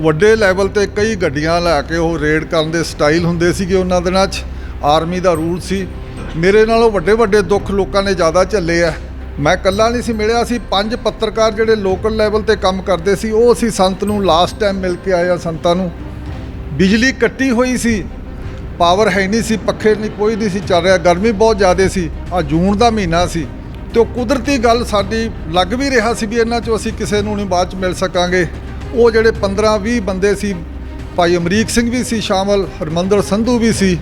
ਵੱਡੇ ਲੈਵਲ ਤੇ ਕਈ ਗੱਡੀਆਂ ਲੈ ਕੇ ਉਹ ਰੇਡ ਕਰਨ ਦੇ ਸਟਾਈਲ ਹੁੰਦੇ ਸੀਗੇ ਉਹਨਾਂ ਦਿਨਾਂ 'ਚ। ਆਰਮੀ ਦਾ ਰੂਲ ਸੀ। ਮੇਰੇ ਨਾਲੋਂ ਵੱਡੇ ਵੱਡੇ ਦੁੱਖ ਲੋਕਾਂ ਨੇ ਜ਼ਿਆਦਾ ਝੱਲੇ ਆ। ਮੈਂ ਇਕੱਲਾ ਨਹੀਂ ਸੀ, ਮਿਲਿਆ ਸੀ। ਪੰਜ ਪੱਤਰਕਾਰ ਜਿਹੜੇ ਲੋਕਲ ਲੈਵਲ ਤੇ ਕੰਮ ਕਰਦੇ ਸੀ, ਉਹ ਅਸੀਂ ਸੰਤ ਨੂੰ ਲਾਸਟ ਟਾਈਮ ਮਿਲ ਕੇ ਆਏ ਆਇਆ ਸੰਤਾਂ ਨੂੰ। ਬਿਜਲੀ ਕੱਟੀ ਹੋਈ ਸੀ। ਪਾਵਰ ਹੈ ਨਹੀਂ ਸੀ, ਪੱਖੇ ਨਹੀਂ, ਕੋਈ ਨਹੀਂ ਸੀ ਚੱਲ ਰਿਹਾ। ਗਰਮੀ ਬਹੁਤ ਜ਼ਿਆਦਾ ਸੀ। ਆ ਜੂਨ ਦਾ ਮਹੀਨਾ ਸੀ। ਤੇ ਉਹ ਕੁਦਰਤੀ ਗੱਲ ਸਾਡੀ ਲੱਗ ਵੀ ਰਿਹਾ ਸੀ ਵੀ ਇਹਨਾਂ ਚੋਂ ਅਸੀਂ ਕਿਸੇ ਨੂੰ ਨਹੀਂ ਬਾਅਦ ਚ ਮਿਲ ਸਕਾਂਗੇ। ਉਹ ਜਿਹੜੇ 15 20 ਬੰਦੇ ਸੀ ਭਾਈ ਅਮਰੀਕ ਸਿੰਘ ਵੀ ਸੀ ਸ਼ਾਮਲ ਹਰਮੰਦਰ ਸੰਧੂ ਵੀ ਸੀ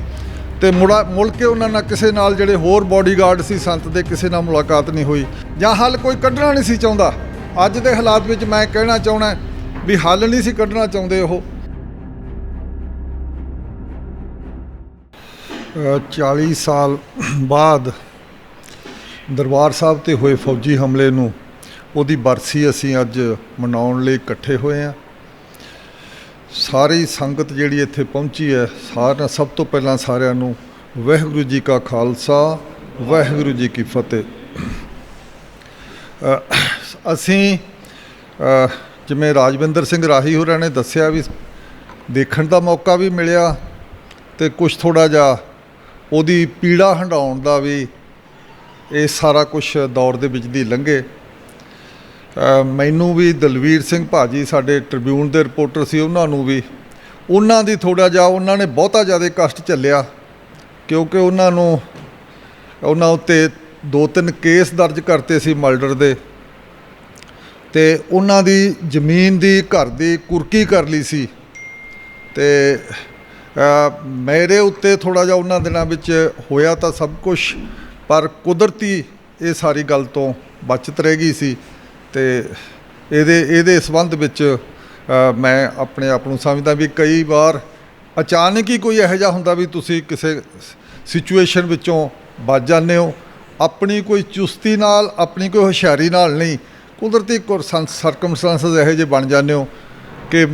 ਤੇ ਮੁੜਾ ਮੁੜ ਕੇ ਉਹਨਾਂ ਨਾਲ ਕਿਸੇ ਨਾਲ ਜਿਹੜੇ ਹੋਰ ਬਾਡੀਗਾਰਡ ਸੀ ਸੰਤ ਦੇ ਕਿਸੇ ਨਾਲ ਮੁਲਾਕਾਤ ਨਹੀਂ ਹੋਈ। ਜਾਂ ਹੱਲ ਕੋਈ ਕੱਢਣਾ ਨਹੀਂ ਸੀ ਚਾਹੁੰਦਾ। ਅੱਜ ਦੇ ਹਾਲਾਤ ਵਿੱਚ ਮੈਂ ਕਹਿਣਾ ਚਾਹਣਾ ਵੀ ਹੱਲ ਨਹੀਂ ਸੀ ਕੱਢਣਾ ਚਾਹੁੰਦੇ ਉਹ। ਅ, 40 ਸਾਲ ਬਾਅਦ ਦਰਬਾਰ ਸਾਹਿਬ ਤੇ ਹੋਏ ਫੌਜੀ ਹਮਲੇ ਨੂੰ ਉਹਦੀ ਬਰਸੀ ਅਸੀਂ ਅੱਜ ਮਨਾਉਣ ਲਈ ਇਕੱਠੇ ਹੋਏ ਹਾਂ। ਸਾਰੀ ਸੰਗਤ ਜਿਹੜੀ ਇੱਥੇ ਪਹੁੰਚੀ ਹੈ, ਸਾਰਿਆਂ ਸਭ ਤੋਂ ਪਹਿਲਾਂ ਸਾਰਿਆਂ ਨੂੰ ਵਾਹਿਗੁਰੂ ਜੀ ਕਾ ਖਾਲਸਾ, ਵਾਹਿਗੁਰੂ ਜੀ ਕੀ ਫਤਿਹ। ਅਸੀਂ ਜਿਵੇਂ ਰਾਜਵਿੰਦਰ ਸਿੰਘ ਰਾਹੀ ਹੋਰਾਂ ਨੇ ਦੱਸਿਆ ਵੀ ਦੇਖਣ ਦਾ ਮੌਕਾ ਵੀ ਮਿਲਿਆ ਤੇ ਕੁਝ ਥੋੜਾ ਜਿਹਾ ਉਹਦੀ ਪੀੜਾ ਹੰਡਾਉਣ ਦਾ ਵੀ ਇਹ ਸਾਰਾ ਕੁਝ ਦੌਰ ਦੇ ਵਿੱਚ ਦੀ ਲੰਘੇ। ਮੈਨੂੰ ਵੀ ਦਲਵੀਰ ਸਿੰਘ ਭਾਜੀ ਸਾਡੇ ਟ੍ਰਿਬਿਊਨ ਦੇ ਰਿਪੋਰਟਰ ਸੀ, ਉਹਨਾਂ ਨੂੰ ਵੀ। ਉਹਨਾਂ ਦੀ ਥੋੜਾ ਜਿਹਾ ਉਹਨਾਂ ਨੇ ਬਹੁਤਾ ਜ਼ਿਆਦਾ ਕਸ਼ਟ ਝੱਲਿਆ, ਕਿਉਂਕਿ ਉਹਨਾਂ ਨੂੰ ਉਹਨਾਂ ਉੱਤੇ ਦੋ ਤਿੰਨ ਕੇਸ ਦਰਜ ਕਰਤੇ ਸੀ ਮਰਡਰ ਦੇ। ਤੇ ਉਹਨਾਂ ਦੀ ਜ਼ਮੀਨ ਦੀ, ਘਰ ਦੀ ਕੁਰਕੀ ਕਰ ਲਈ ਸੀ। ਤੇ ਮੇਰੇ ਉੱਤੇ ਥੋੜਾ ਜਿਹਾ ਉਹਨਾਂ ਦਿਨਾਂ ਵਿੱਚ ਹੋਇਆ ਤਾਂ ਸਭ ਕੁਝ ਪਰ ਕੁਦਰਤੀ ਇਹ ਸਾਰੀ ਗੱਲ ਤੋਂ ਬਚਤ ਰਹਿ ਗਈ ਸੀ। ਤੇ ਇਹਦੇ ਇਹਦੇ ਸੰਬੰਧ ਵਿੱਚ ਮੈਂ ਆਪਣੇ ਆਪ ਨੂੰ ਸਮਝਦਾ ਵੀ ਕਈ ਵਾਰ ਅਚਾਨਕ ਹੀ ਕੋਈ ਇਹੋ ਜਿਹਾ ਹੁੰਦਾ ਵੀ ਤੁਸੀਂ ਕਿਸੇ ਸਿਚੁਏਸ਼ਨ ਵਿੱਚੋਂ ਬਚ ਜਾਂਦੇ ਹੋ। ਆਪਣੀ ਕੋਈ ਚੁਸਤੀ ਨਾਲ, ਆਪਣੀ ਕੋਈ ਹੁਸ਼ਿਆਰੀ ਨਾਲ ਨਹੀਂ, ਕੁਦਰਤੀ ਸਰਕਮਸਟੈਂਸਸ ਇਹੋ ਜਿਹੇ ਬਣ ਜਾਂਦੇ ਹੋ ਕਿ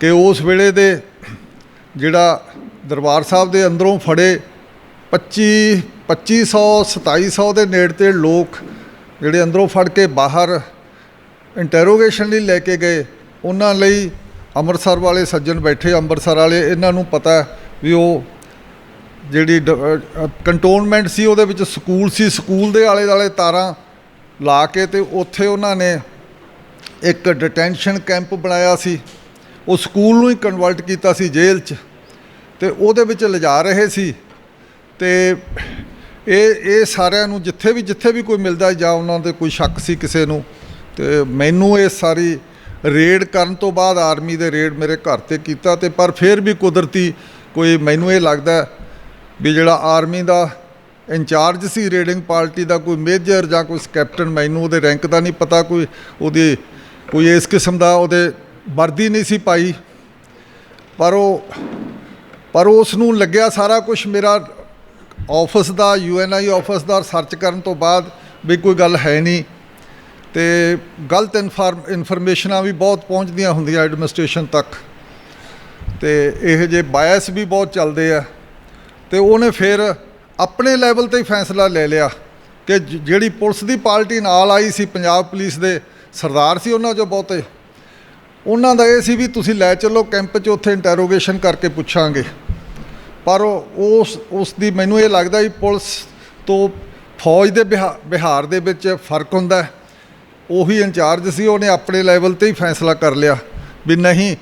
ਕਿ ਉਸ ਵੇਲੇ ਦੇ ਜਿਹੜਾ ਦਰਬਾਰ ਸਾਹਿਬ ਦੇ ਅੰਦਰੋਂ ਫੜੇ 25 2500 2700 ਦੇ ਨੇੜੇ ਤੇ ਲੋਕ ਜਿਹੜੇ ਅੰਦਰੋਂ ਫੜ ਕੇ ਬਾਹਰ ਇੰਟਰੋਗੇਸ਼ਨ ਲਈ ਲੈ ਕੇ ਗਏ, ਉਹਨਾਂ ਲਈ ਅੰਮ੍ਰਿਤਸਰ ਵਾਲੇ ਸੱਜਣ ਬੈਠੇ। ਅੰਮ੍ਰਿਤਸਰ ਵਾਲੇ, ਇਹਨਾਂ ਨੂੰ ਪਤਾ ਵੀ ਉਹ ਜਿਹੜੀ ਕੰਟੋਨਮੈਂਟ ਸੀ, ਉਹਦੇ ਵਿੱਚ ਸਕੂਲ ਸੀ। ਸਕੂਲ ਦੇ ਆਲੇ ਦੁਆਲੇ ਤਾਰਾਂ ਲਾ ਕੇ ਤੇ ਉੱਥੇ ਉਹਨਾਂ ਨੇ ਇੱਕ ਡਿਟੈਂਸ਼ਨ ਕੈਂਪ ਬਣਾਇਆ ਸੀ। ਉਹ ਸਕੂਲ ਨੂੰ ਹੀ ਕਨਵਰਟ ਕੀਤਾ ਸੀ ਜੇਲ੍ਹ 'ਚ ਤੇ ਉਹਦੇ ਵਿੱਚ ਲਿਜਾ ਰਹੇ ਸੀ। ਤੇ ਇਹ ਇਹ ਸਾਰਿਆਂ ਨੂੰ ਜਿੱਥੇ ਵੀ ਜਿੱਥੇ ਵੀ ਕੋਈ ਮਿਲਦਾ ਜਾਂ ਉਹਨਾਂ ਦੇ ਕੋਈ ਸ਼ੱਕ ਸੀ ਕਿਸੇ ਨੂੰ, ਤੇ ਮੈਨੂੰ ਇਹ ਸਾਰੀ ਰੇਡ ਕਰਨ ਤੋਂ ਬਾਅਦ ਆਰਮੀ ਦੇ ਰੇਡ ਮੇਰੇ ਘਰ ਤੇ ਕੀਤਾ ਤੇ ਪਰ ਫਿਰ ਵੀ ਕੁਦਰਤੀ ਕੋਈ ਮੈਨੂੰ ਇਹ ਲੱਗਦਾ ਵੀ ਜਿਹੜਾ ਆਰਮੀ ਦਾ ਇੰਚਾਰਜ ਸੀ, ਰੇਡਿੰਗ ਪਾਰਟੀ ਦਾ ਕੋਈ ਮੇਜਰ ਜਾਂ ਕੋਈ ਕੈਪਟਨ, ਮੈਨੂੰ ਉਹਦੇ ਰੈਂਕ ਦਾ ਨਹੀਂ ਪਤਾ, ਕੋਈ ਉਹਦੀ, ਕੋਈ ਇਸ ਕਿਸਮ ਦਾ ਉਹਦੇ ਵਰਦੀ ਨਹੀਂ ਸੀ ਪਾਈ। ਪਰ ਉਹ, ਪਰ ਉਸ ਨੂੰ ਲੱਗਿਆ ਸਾਰਾ ਕੁਝ ਮੇਰਾ ਆਫਿਸ ਦਾ ਯੂਐਨਆਈ ਆਫਿਸ ਦਾ ਸਰਚ ਕਰਨ ਤੋਂ ਬਾਅਦ ਵੀ ਕੋਈ ਗੱਲ ਹੈ ਨਹੀਂ। ਤੇ ਗਲਤ ਇਨਫਾਰਮ ਇਨਫੋਰਮੇਸ਼ਨਾਂ ਵੀ ਬਹੁਤ ਪਹੁੰਚਦੀਆਂ ਹੁੰਦੀਆਂ ਐਡਮਿਨਿਸਟ੍ਰੇਸ਼ਨ ਤੱਕ। ਤੇ ਇਹ ਜੇ ਬਾਇਸ ਵੀ ਬਹੁਤ ਚੱਲਦੇ ਆ, ਤੇ ਉਹਨੇ ਫਿਰ ਆਪਣੇ ਲੈਵਲ ਤੇ ਹੀ ਫੈਸਲਾ ਲੈ ਲਿਆ ਕਿ ਜਿਹੜੀ ਪੁਲਿਸ ਦੀ ਪਾਰਟੀ ਨਾਲ ਆਈ ਸੀ, ਪੰਜਾਬ ਪੁਲਿਸ ਦੇ ਸਰਦਾਰ ਸੀ ਉਹਨਾਂ ਚੋਂ ਬਹੁਤੇ। ਉਹਨਾਂ ਦਾ ਇਹ ਸੀ ਵੀ ਤੁਸੀਂ ਲੈ ਚੱਲੋ, ਕੈਂਪ 'ਚ ਉੱਥੇ ਇੰਟਰੋਗੇਸ਼ਨ ਕਰਕੇ ਪੁੱਛਾਂਗੇ। ਪਰ ਉਹ- ਉਸ ਉਸ ਦੀ ਮੈਨੂੰ ਇਹ ਲੱਗਦਾ ਵੀ ਪੁਲਿਸ ਤੋਂ ਫੌਜ ਦੇ ਬਿਹਾ- ਬਿਹਾਰ ਦੇ ਵਿੱਚ ਫ਼ਰਕ ਹੁੰਦਾ ਉਹੀ ਇੰਚਾਰਜ ਸੀ ਉਹਨੇ ਆਪਣੇ ਲੈਵਲ ਤੇ ਹੀ ਫੈਸਲਾ ਕਰ ਲਿਆ ਵੀ ਨਹੀਂ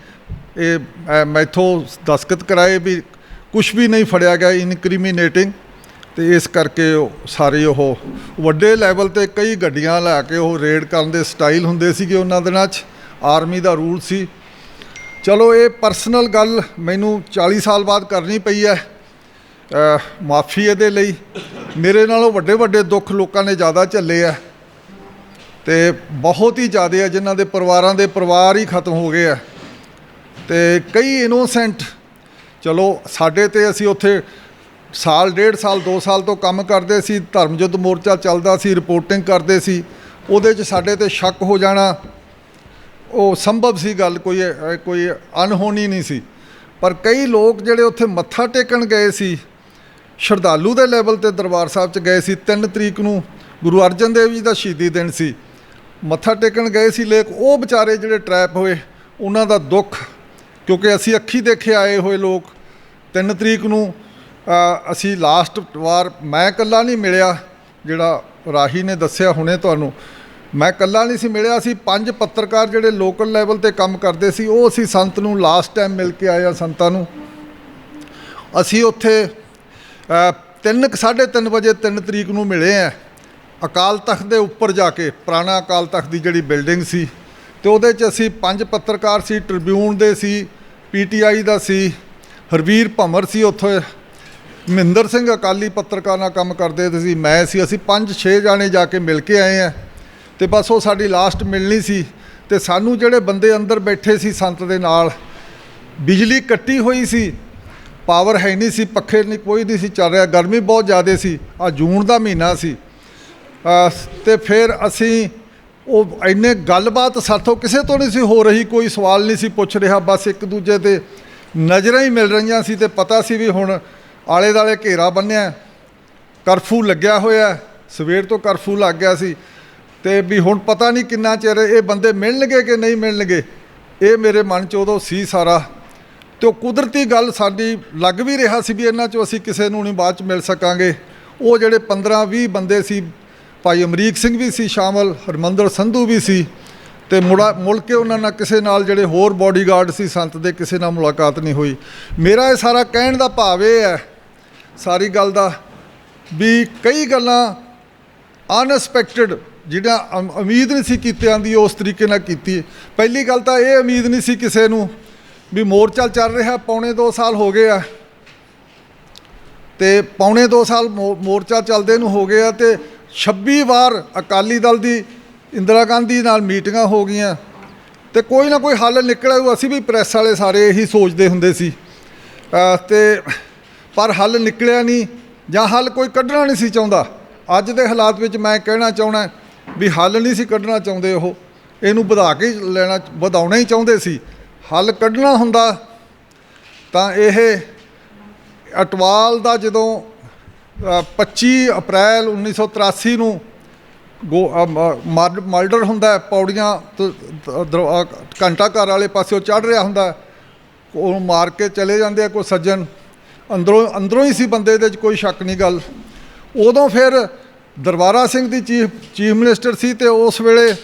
ਇਹ ਅ, ਮੈਥੋਂ ਦਸਖਤ ਕਰਾਏ ਵੀ ਕੁਝ ਵੀ ਨਹੀਂ ਫੜਿਆ ਗਿਆ ਇਨਕ੍ਰਿਮੀਨੇਟਿੰਗ ਤੇ ਇਸ ਕਰਕੇ ਉਹ ਸਾਰੇ ਉਹ ਵੱਡੇ ਲੈਵਲ ਤੇ ਕਈ ਗੱਡੀਆਂ ਲੈ ਕੇ ਉਹ ਰੇਡ ਕਰਨ ਦੇ ਸਟਾਈਲ ਹੁੰਦੇ ਸੀਗੇ ਉਹਨਾਂ ਦਿਨਾਂ 'ਚ। ਆਰਮੀ ਦਾ ਰੂਲ ਸੀ ਚਲੋ, ਇਹ ਪਰਸਨਲ ਗੱਲ ਮੈਨੂੰ 40 ਸਾਲ ਬਾਅਦ ਕਰਨੀ ਪਈ ਹੈ। ਮਾਫੀ ਇਹਦੇ ਲਈ। ਮੇਰੇ ਨਾਲੋਂ ਵੱਡੇ ਵੱਡੇ ਦੁੱਖ ਲੋਕਾਂ ਨੇ ਜ਼ਿਆਦਾ ਝੱਲੇ ਆ। ਤੇ ਬਹੁਤ ਹੀ ਜ਼ਿਆਦਾ ਆ, ਜਿਨ੍ਹਾਂ ਦੇ ਪਰਿਵਾਰਾਂ ਦੇ ਪਰਿਵਾਰ ਹੀ ਖਤਮ ਹੋ ਗਏ ਆ। ਤੇ ਕਈ ਇਨੋਸੈਂਟ ਚਲੋ, ਸਾਡੇ ਤੇ ਅਸੀਂ ਉੱਥੇ ਸਾਲ, ਡੇਢ ਸਾਲ 2 ਸਾਲ ਤੋਂ ਕੰਮ ਕਰਦੇ ਸੀ ਧਰਮ ਯੁੱਧ ਮੋਰਚਾ ਚੱਲਦਾ ਸੀ ਰਿਪੋਰਟਿੰਗ ਕਰਦੇ ਸੀ। ਉਹਦੇ 'ਚ ਸਾਡੇ ਤੇ ਸ਼ੱਕ ਹੋ ਜਾਣਾ। ਉਹ ਸੰਭਵ ਸੀ ਗੱਲ, ਕੋਈ ਕੋਈ ਅਨਹੋਣੀ ਨਹੀਂ ਸੀ। ਪਰ ਕਈ ਲੋਕ ਜਿਹੜੇ ਉੱਥੇ ਮੱਥਾ ਟੇਕਣ ਗਏ ਸੀ, ਸ਼ਰਧਾਲੂ ਦੇ ਲੈਵਲ ਤੇ ਦਰਬਾਰ ਸਾਹਿਬ 'ਚ ਗਏ ਸੀ 3 ਤਰੀਕ ਨੂੰ ਗੁਰੂ ਅਰਜਨ ਦੇਵ ਜੀ ਦਾ ਸ਼ਹੀਦੀ ਦਿਨ ਸੀ। ਮੱਥਾ ਟੇਕਣ ਗਏ ਸੀ ਲੇਕ, ਉਹ ਵਿਚਾਰੇ ਜਿਹੜੇ ਟਰੈਪ ਹੋਏ, ਉਹਨਾਂ ਦਾ ਦੁੱਖ, ਕਿਉਂਕਿ ਅਸੀਂ ਅੱਖੀ ਦੇਖੇ ਆਏ ਹੋਏ ਲੋਕ। 3 ਤਰੀਕ ਨੂੰ ਅਸੀਂ ਲਾਸਟ ਵਾਰ ਮੈਂ ਇਕੱਲਾ ਨਹੀਂ ਮਿਲਿਆ, ਜਿਹੜਾ ਰਾਹੀ ਨੇ ਦੱਸਿਆ ਹੁਣੇ ਤੁਹਾਨੂੰ। ਮੈਂ ਇਕੱਲਾ ਨਹੀਂ ਸੀ ਮਿਲਿਆ ਸੀ ਪੰਜ ਪੱਤਰਕਾਰ ਜਿਹੜੇ ਲੋਕਲ ਲੈਵਲ ਤੇ ਕੰਮ ਕਰਦੇ ਸੀ ਉਹ ਅਸੀਂ ਸੰਤ ਨੂੰ ਲਾਸਟ ਟਾਈਮ ਮਿਲ ਕੇ ਆਏ ਆ ਸੰਤਾਂ ਨੂੰ। ਅਸੀਂ ਉੱਥੇ ਅ, ਤਿੰਨ ਕੁ- ਸਾਢੇ 3:30 ਵਜੇ 3 ਤਰੀਕ ਨੂੰ ਮਿਲੇ ਆ ਅਕਾਲ ਤਖਤ ਦੇ ਉੱਪਰ ਜਾ ਕੇ ਪੁਰਾਣਾ ਅਕਾਲ ਤਖਤ ਦੀ ਜਿਹੜੀ ਬਿਲਡਿੰਗ ਸੀ। ਤੇ ਉਹਦੇ 'ਚ ਅਸੀਂ ਪੰਜ ਪੱਤਰਕਾਰ ਸੀ ਟ੍ਰਿਬਿਊਨ ਦੇ ਸੀ ਪੀਟੀਆਈ ਦਾ ਸੀ ਹਰਵੀਰ ਭੰਮਰ ਸੀ ਉੱਥੇ ਮਹਿੰਦਰ ਸਿੰਘ ਅਕਾਲੀ ਪੱਤਰਕਾਰ ਨਾਲ ਕੰਮ ਕਰਦੇ ਸੀ ਮੈਂ ਸੀ ਅਸੀਂ ਪੰਜ ਛੇ ਜਾਣੇ ਜਾ ਕੇ ਮਿਲ ਕੇ ਆਏ ਆ। ਤੇ ਬਸ ਉਹ ਸਾਡੀ ਲਾਸਟ ਮਿਲਣੀ ਸੀ ਤੇ ਸਾਨੂੰ ਜਿਹੜੇ ਬੰਦੇ ਅੰਦਰ ਬੈਠੇ ਸੀ ਸੰਤ ਦੇ ਨਾਲ, ਬਿਜਲੀ ਕੱਟੀ ਹੋਈ ਸੀ ਪਾਵਰ ਹੈ ਨਹੀਂ ਸੀ, ਪੱਖੇ ਨਹੀਂ, ਕੋਈ ਨਹੀਂ ਸੀ ਚੱਲ ਰਿਹਾ, ਗਰਮੀ ਬਹੁਤ ਜ਼ਿਆਦਾ ਸੀ, ਆ ਜੂਨ ਦਾ ਮਹੀਨਾ ਸੀ। ਅਹ ਤੇ ਫਿਰ ਅਸੀਂ ਉਹ ਇੰਨੇ ਗੱਲਬਾਤ ਸਾਥੋਂ ਕਿਸੇ ਤੋਂ ਨਹੀਂ ਸੀ ਹੋ ਰਹੀ, ਕੋਈ ਸਵਾਲ ਨਹੀਂ ਸੀ ਪੁੱਛ ਰਿਹਾ, ਬਸ ਇੱਕ ਦੂਜੇ ਤੇ ਨਜ਼ਰਾਂ ਹੀ ਮਿਲ ਰਹੀਆਂ ਸੀ ਤੇ ਪਤਾ ਸੀ ਵੀ ਹੁਣ ਆਲੇ ਦਾਲੇ ਘੇਰਾ ਬੰਨਿਆ, ਕਰਫਿਊ ਲੱਗਿਆ ਹੋਇਆ, ਸਵੇਰ ਤੋਂ ਕਰਫਿਊ ਲੱਗ ਗਿਆ ਸੀ। ਤੇ ਵੀ ਹੁਣ ਪਤਾ ਨਹੀਂ ਕਿੰਨਾ ਚਿਰ ਇਹ ਬੰਦੇ ਮਿਲਣਗੇ ਕਿ ਨਹੀਂ ਮਿਲਣਗੇ। ਇਹ ਮੇਰੇ ਮਨ 'ਚ ਉਦੋਂ ਸੀ ਸਾਰਾ। ਤੇ ਉਹ ਕੁਦਰਤੀ ਗੱਲ ਸਾਡੀ ਲੱਗ ਵੀ ਰਿਹਾ ਸੀ ਵੀ ਇਹਨਾਂ 'ਚੋਂ ਅਸੀਂ ਕਿਸੇ ਨੂੰ ਨਹੀਂ ਬਾਅਦ 'ਚ ਮਿਲ ਸਕਾਂਗੇ। ਉਹ ਜਿਹੜੇ 15 20 ਬੰਦੇ ਸੀ, ਭਾਈ ਅਮਰੀਕ ਸਿੰਘ ਵੀ ਸੀ ਸ਼ਾਮਲ, ਹਰਮੰਦਰ ਸੰਧੂ ਵੀ ਸੀ ਤੇ ਮੁੜਾ ਮੁੜ ਕੇ ਉਹਨਾਂ ਨਾਲ ਕਿਸੇ ਨਾਲ ਜਿਹੜੇ ਹੋਰ ਬਾਡੀਗਾਰਡ ਸੀ ਸੰਤ ਦੇ ਕਿਸੇ ਨਾਲ ਮੁਲਾਕਾਤ ਨਹੀਂ ਹੋਈ। ਮੇਰਾ ਇਹ ਸਾਰਾ ਕਹਿਣ ਦਾ ਭਾਵ ਇਹ ਹੈ ਸਾਰੀ ਗੱਲ ਦਾ ਵੀ ਕਈ ਗੱਲਾਂ ਅਨਐਕਸਪੈਕਟਡ ਜਿਹੜਾ ਉਮੀਦ ਨਹੀਂ ਸੀ ਕੀਤਿਆਂ ਦੀ ਉਸ ਤਰੀਕੇ ਨਾਲ ਕੀਤੀ। ਪਹਿਲੀ ਗੱਲ ਤਾਂ ਇਹ ਉਮੀਦ ਨਹੀਂ ਸੀ ਕਿਸੇ ਨੂੰ ਵੀ ਮੋਰਚਾ ਚੱਲ ਰਿਹਾ, ਪੌਣੇ 2 ਸਾਲ ਹੋ ਗਏ ਆ। ਤੇ ਪੌਣੇ 2 ਸਾਲ ਮੋ- ਮੋਰਚਾ ਚੱਲਦੇ ਨੂੰ ਹੋ ਗਏ ਆ ਤੇ 26 ਵਾਰ ਅਕਾਲੀ ਦਲ ਦੀ, ਇੰਦਰਾ ਗਾਂਧੀ ਨਾਲ ਮੀਟਿੰਗਾਂ ਹੋ ਗਈਆਂ। ਤੇ ਕੋਈ ਨਾ ਕੋਈ ਹੱਲ ਨਿਕਲਿਆ ਅਸੀਂ ਵੀ ਪ੍ਰੈਸ ਵਾਲੇ ਸਾਰੇ ਇਹੀ ਸੋਚਦੇ ਹੁੰਦੇ ਸੀ। ਅਹ ਤੇ ਪਰ ਹੱਲ ਨਿਕਲਿਆ ਨਹੀਂ ਜਾਂ ਹੱਲ ਕੋਈ ਕੱਢਣਾ ਨਹੀਂ ਸੀ ਚਾਹੁੰਦਾ। ਅੱਜ ਦੇ ਹਾਲਾਤ ਵਿੱਚ ਮੈਂ ਕਹਿਣਾ ਚਾਹਣਾ ਵੀ ਹੱਲ ਨਹੀਂ ਸੀ ਕੱਢਣਾ ਚਾਹੁੰਦੇ ਉਹ। ਇਹਨੂੰ ਵਧਾ ਕੇ ਹੀ ਲੈਣਾ ਵਧਾਉਣਾ ਹੀ ਚਾਹੁੰਦੇ ਸੀ। ਹੱਲ ਕੱਢਣਾ ਹੁੰਦਾ ਤਾਂ ਇਹ ਅਟਵਾਲ ਦਾ ਜਦੋਂ ਅ, 25 ਅਪ੍ਰੈਲ 1983 ਨੂੰ ਗੋ ਮ- ਮਰ- ਮਰਡਰ ਹੁੰਦਾ ਹੈ, ਪੌੜੀਆਂ ਘੰਟਾ ਘਰ ਵਾਲੇ ਪਾਸਿਓਂ ਚੜ ਰਿਹਾ ਹੁੰਦਾ ਉਹ ਮਾਰ ਕੇ ਚਲੇ ਜਾਂਦੇ ਆ ਕੋਈ ਸੱਜਣ। ਅੰਦਰੋਂ ਅੰਦਰੋਂ ਹੀ ਸੀ ਬੰਦੇ ਦੇ 'ਚ ਕੋਈ ਸ਼ੱਕ ਨਹੀਂ ਗੱਲ। ਉਦੋਂ ਫਿਰ ਦਰਬਾਰਾ ਸਿੰਘ ਦੀ ਚੀਫ ਚੀਫ ਮਿਨਿਸਟਰ ਸੀ ਤੇ ਉਸ ਵੇਲੇ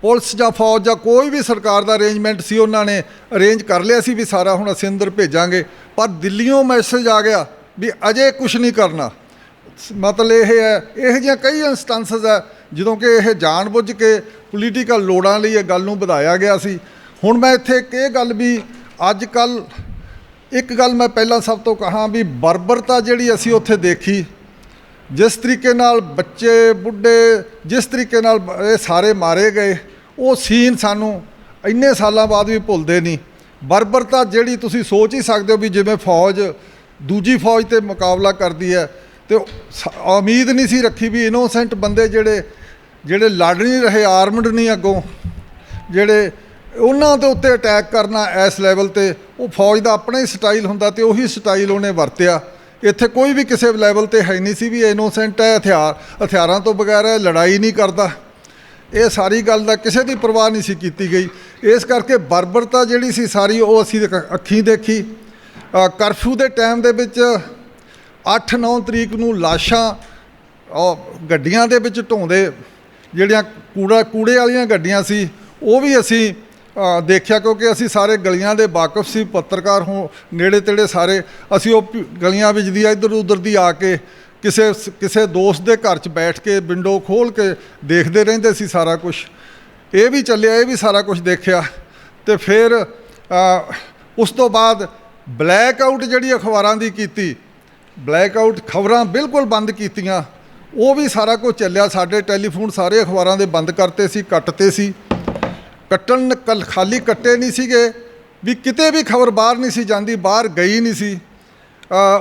ਪੁਲਿਸ ਜਾਂ ਫੌਜ ਜਾਂ ਕੋਈ ਵੀ ਸਰਕਾਰ ਦਾ ਅਰੇਂਜਮੈਂਟ ਸੀ, ਉਹਨਾਂ ਨੇ ਅਰੇਂਜ ਕਰ ਲਿਆ ਸੀ ਵੀ ਸਾਰਾ ਹੁਣ ਅਸੀਂ ਅੰਦਰ ਭੇਜਾਂਗੇ। ਪਰ ਦਿੱਲੀੋਂ ਮੈਸੇਜ ਆ ਗਿਆ ਵੀ ਅਜੇ ਕੁਝ ਨਹੀਂ ਕਰਨਾ। ਸ- ਮਤਲਬ ਇਹ ਹੈ, ਇਹ ਜਿਹੀਆਂ ਕਈ ਇੰਸਟੈਂਸਸ ਹੈ, ਜਦੋਂ ਕਿ ਇਹ ਜਾਣਬੁੱਝ ਕੇ ਪੋਲੀਟੀਕਲ ਲੋੜਾਂ ਲਈ ਇਹ ਗੱਲ ਨੂੰ ਵਧਾਇਆ ਗਿਆ ਸੀ। ਹੁਣ ਮੈਂ ਇੱਥੇ ਇਹ ਗੱਲ ਵੀ ਅੱਜ ਕੱਲ ਇੱਕ ਗੱਲ ਮੈਂ ਪਹਿਲਾਂ ਸਭ ਤੋਂ ਕਹਾਂ ਵੀ ਬਰਬਰਤਾ ਜਿਹੜੀ ਅਸੀਂ ਉੱਥੇ ਦੇਖੀ ਜਿਸ ਤਰੀਕੇ ਨਾਲ ਬੱਚੇ, ਬੁੱਢੇ ਜਿਸ ਤਰੀਕੇ ਨਾਲ ਇਹ ਸਾਰੇ ਮਾਰੇ ਗਏ, ਉਹ ਸੀਨ ਸਾਨੂੰ ਇੰਨੇ ਸਾਲਾਂ ਬਾਅਦ ਵੀ ਭੁੱਲਦੇ ਨਹੀਂ। ਬਰਬਰਤਾ ਜਿਹੜੀ ਤੁਸੀਂ ਸੋਚ ਹੀ ਸਕਦੇ ਹੋ ਵੀ ਜਿਵੇਂ ਫੌਜ, ਦੂਜੀ ਫੌਜ ਤੇ ਮੁਕਾਬਲਾ ਕਰਦੀ ਹੈ ਤੇ ਸ- ਉਮੀਦ ਨਹੀਂ ਸੀ ਰੱਖੀ ਵੀ ਇਨੋਸੈਂਟ ਬੰਦੇ ਜਿਹੜੇ ਜਿਹੜੇ ਲੜ ਨਹੀਂ ਰਹੇ ਆਰਮਡ ਨਹੀਂ ਅੱਗੋਂ, ਜਿਹੜੇ ਉਹਨਾਂ ਦੇ ਉੱਤੇ ਅਟੈਕ ਕਰਨਾ ਇਸ ਲੈਵਲ ਤੇ, ਉਹ ਫੌਜ ਦਾ ਆਪਣਾ ਹੀ ਸਟਾਈਲ ਹੁੰਦਾ ਤੇ ਉਹੀ ਸਟਾਈਲ ਉਹਨੇ ਵਰਤਿਆ। ਇੱਥੇ ਕੋਈ ਵੀ ਕਿਸੇ ਲੈਵਲ ਤੇ ਹੈ ਨਹੀਂ ਸੀ ਵੀ ਇਨੋਸੈਂਟ ਹੈ, ਹਥਿਆਰ, ਹਥਿਆਰਾਂ ਤੋਂ ਬਗੈਰ ਇਹ ਲੜਾਈ ਨਹੀਂ ਕਰਦਾ। ਇਹ ਸਾਰੀ ਗੱਲ ਦਾ ਕਿਸੇ ਦੀ ਪਰਵਾਹ ਨਹੀਂ ਸੀ ਕੀਤੀ ਗਈ। ਇਸ ਕਰਕੇ ਬਰਬਰਤਾ ਜਿਹੜੀ ਸੀ ਸਾਰੀ ਉਹ ਅਸੀਂ ਅੱਖੀਂ ਦੇਖੀ। ਕਰਫਿਊ ਦੇ ਟਾਈਮ ਦੇ ਵਿੱਚ 8-9 ਤਰੀਕ ਨੂੰ ਲਾਸ਼ਾਂ ਗੱਡੀਆਂ ਦੇ ਵਿੱਚ ਢੋਂਦੇ, ਜਿਹੜੀਆਂ ਕੂੜਾ, ਕੂੜੇ ਵਾਲੀਆਂ ਗੱਡੀਆਂ ਸੀ, ਉਹ ਵੀ ਅਸੀਂ ਦੇਖਿਆ ਕਿਉਂਕਿ ਅਸੀਂ ਸਾਰੇ ਗਲੀਆਂ ਦੇ ਵਾਕਫ ਸੀ, ਪੱਤਰਕਾਰ ਹੋ ਨੇੜੇ ਤੇੜੇ ਸਾਰੇ। ਅਸੀਂ ਉਹ ਪ- ਗਲੀਆਂ ਵਿੱਚ ਦੀ ਇੱਧਰ ਉੱਧਰ ਦੀ ਆ ਕੇ ਕਿਸੇ ਕਿਸੇ ਦੋਸਤ ਦੇ ਘਰ 'ਚ ਬੈਠ ਕੇ ਵਿੰਡੋ ਖੋਲ ਕੇ ਦੇਖਦੇ ਰਹਿੰਦੇ ਸੀ ਸਾਰਾ ਕੁਝ ਇਹ ਵੀ ਚੱਲਿਆ, ਇਹ ਵੀ ਸਾਰਾ ਕੁਝ ਦੇਖਿਆ। ਤੇ ਫਿਰ ਉਸ ਤੋਂ ਬਾਅਦ ਬਲੈਕ ਆਊਟ ਜਿਹੜੀ ਅਖਬਾਰਾਂ ਦੀ ਕੀਤੀ, ਬਲੈਕ ਆਊਟ ਖਬਰਾਂ ਬਿਲਕੁਲ ਬੰਦ ਕੀਤੀਆਂ। ਉਹ ਵੀ ਸਾਰਾ ਕੁਝ ਚੱਲਿਆ, ਸਾਡੇ ਟੈਲੀਫੋਨ ਸਾਰੇ ਅਖਬਾਰਾਂ ਦੇ ਬੰਦ ਕਰਤੇ ਸੀ, ਕੱਟਤੇ ਸੀ। ਕੱਟਣ ਕੱਲ ਖਾਲੀ ਕੱਟੇ ਨਹੀਂ ਸੀਗੇ, ਵੀ ਕਿਤੇ ਵੀ ਖਬਰ ਬਾਹਰ ਨਹੀਂ ਸੀ ਜਾਂਦੀ, ਬਾਹਰ ਗਈ ਨਹੀਂ ਸੀ।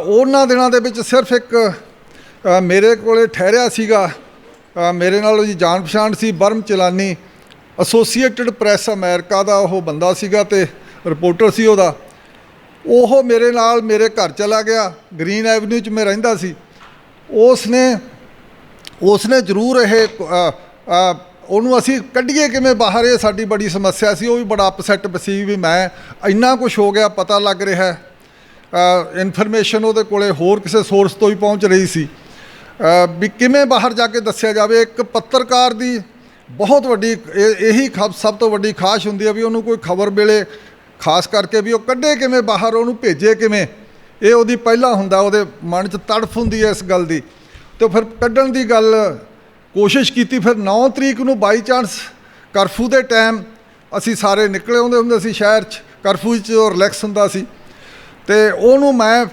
ਉਹਨਾਂ ਦਿਨਾਂ ਦੇ ਵਿੱਚ ਸਿਰਫ ਇੱਕ ਮੇਰੇ ਕੋਲੇ ਠਹਿਰਿਆ ਸੀਗਾ। ਮੇਰੇ ਨਾਲ ਉਹਦੀ ਜਾਣ ਪਛਾਣ ਸੀ, Brahma Chellaney Associated Press America ਦਾ ਉਹ ਬੰਦਾ ਸੀਗਾ ਤੇ ਰਿਪੋਰਟਰ ਸੀ ਉਹਦਾ। ਉਹ ਮੇਰੇ ਨਾਲ ਮੇਰੇ ਘਰ ਚਲਾ ਗਿਆ ਗ੍ਰੀਨ ਐਵਨਿਊ 'ਚ ਮੈਂ ਰਹਿੰਦਾ ਸੀ। ਉਸ ਨੇ ਉਸ ਨੇ ਜ਼ਰੂਰ ਇਹ ਉਹਨੂੰ ਅਸੀਂ ਕੱਢੀਏ ਕਿਵੇਂ ਬਾਹਰ, ਇਹ ਸਾਡੀ ਬੜੀ ਸਮੱਸਿਆ ਸੀ, ਉਹ ਵੀ ਬੜਾ ਅਪਸੈਟ ਸੀ ਵੀ ਮੈਂ ਇੰਨਾ ਕੁਝ ਹੋ ਗਿਆ, ਪਤਾ ਲੱਗ ਰਿਹਾ। ਹੈ ਇਨਫੋਰਮੇਸ਼ਨ ਉਹਦੇ ਕੋਲੇ ਹੋਰ ਕਿਸੇ ਸੋਰਸ ਤੋਂ ਹੀ ਪਹੁੰਚ ਰਹੀ ਸੀ। ਵੀ ਕਿਵੇਂ ਬਾਹਰ ਜਾ ਕੇ ਦੱਸਿਆ ਜਾਵੇ, ਇੱਕ ਪੱਤਰਕਾਰ ਦੀ ਬਹੁਤ ਵੱਡੀ, ਇਹ- ਇਹੀ ਖਬ, ਸਭ ਤੋਂ ਵੱਡੀ ਖਾਸ਼ ਹੁੰਦੀ ਹੈ ਵੀ ਉਹਨੂੰ ਕੋਈ ਖਬਰ ਵੇਲੇ ਖਾਸ ਕਰਕੇ ਵੀ ਉਹ ਕੱਢੇ ਕਿਵੇਂ ਬਾਹਰ, ਉਹਨੂੰ ਭੇਜੇ ਕਿਵੇਂ। ਇਹ ਉਹਦੀ ਪਹਿਲਾ ਹੁੰਦਾ, ਉਹਦੇ ਮਨ 'ਚ ਤੜਫ ਹੁੰਦੀ ਹੈ ਇਸ ਗੱਲ ਦੀ। ਤੇ ਫਿਰ ਕੱਢਣ ਦੀ ਗੱਲ ਕੋਸ਼ਿਸ਼ ਕੀਤੀ, ਫਿਰ 9 ਤਰੀਕ ਨੂੰ ਬਾਈ ਚਾਂਸ ਕਰਫਿਊ ਦੇ ਟਾਈਮ ਅਸੀਂ ਸਾਰੇ ਨਿਕਲੇ ਆਉਂਦੇ ਹੁੰਦੇ ਸੀ ਸ਼ਹਿਰ 'ਚ, ਕਰਫਿਊ 'ਚ ਰਿਲੈਕਸ ਹੁੰਦਾ ਸੀ। ਤੇ ਉਹਨੂੰ ਮੈਂ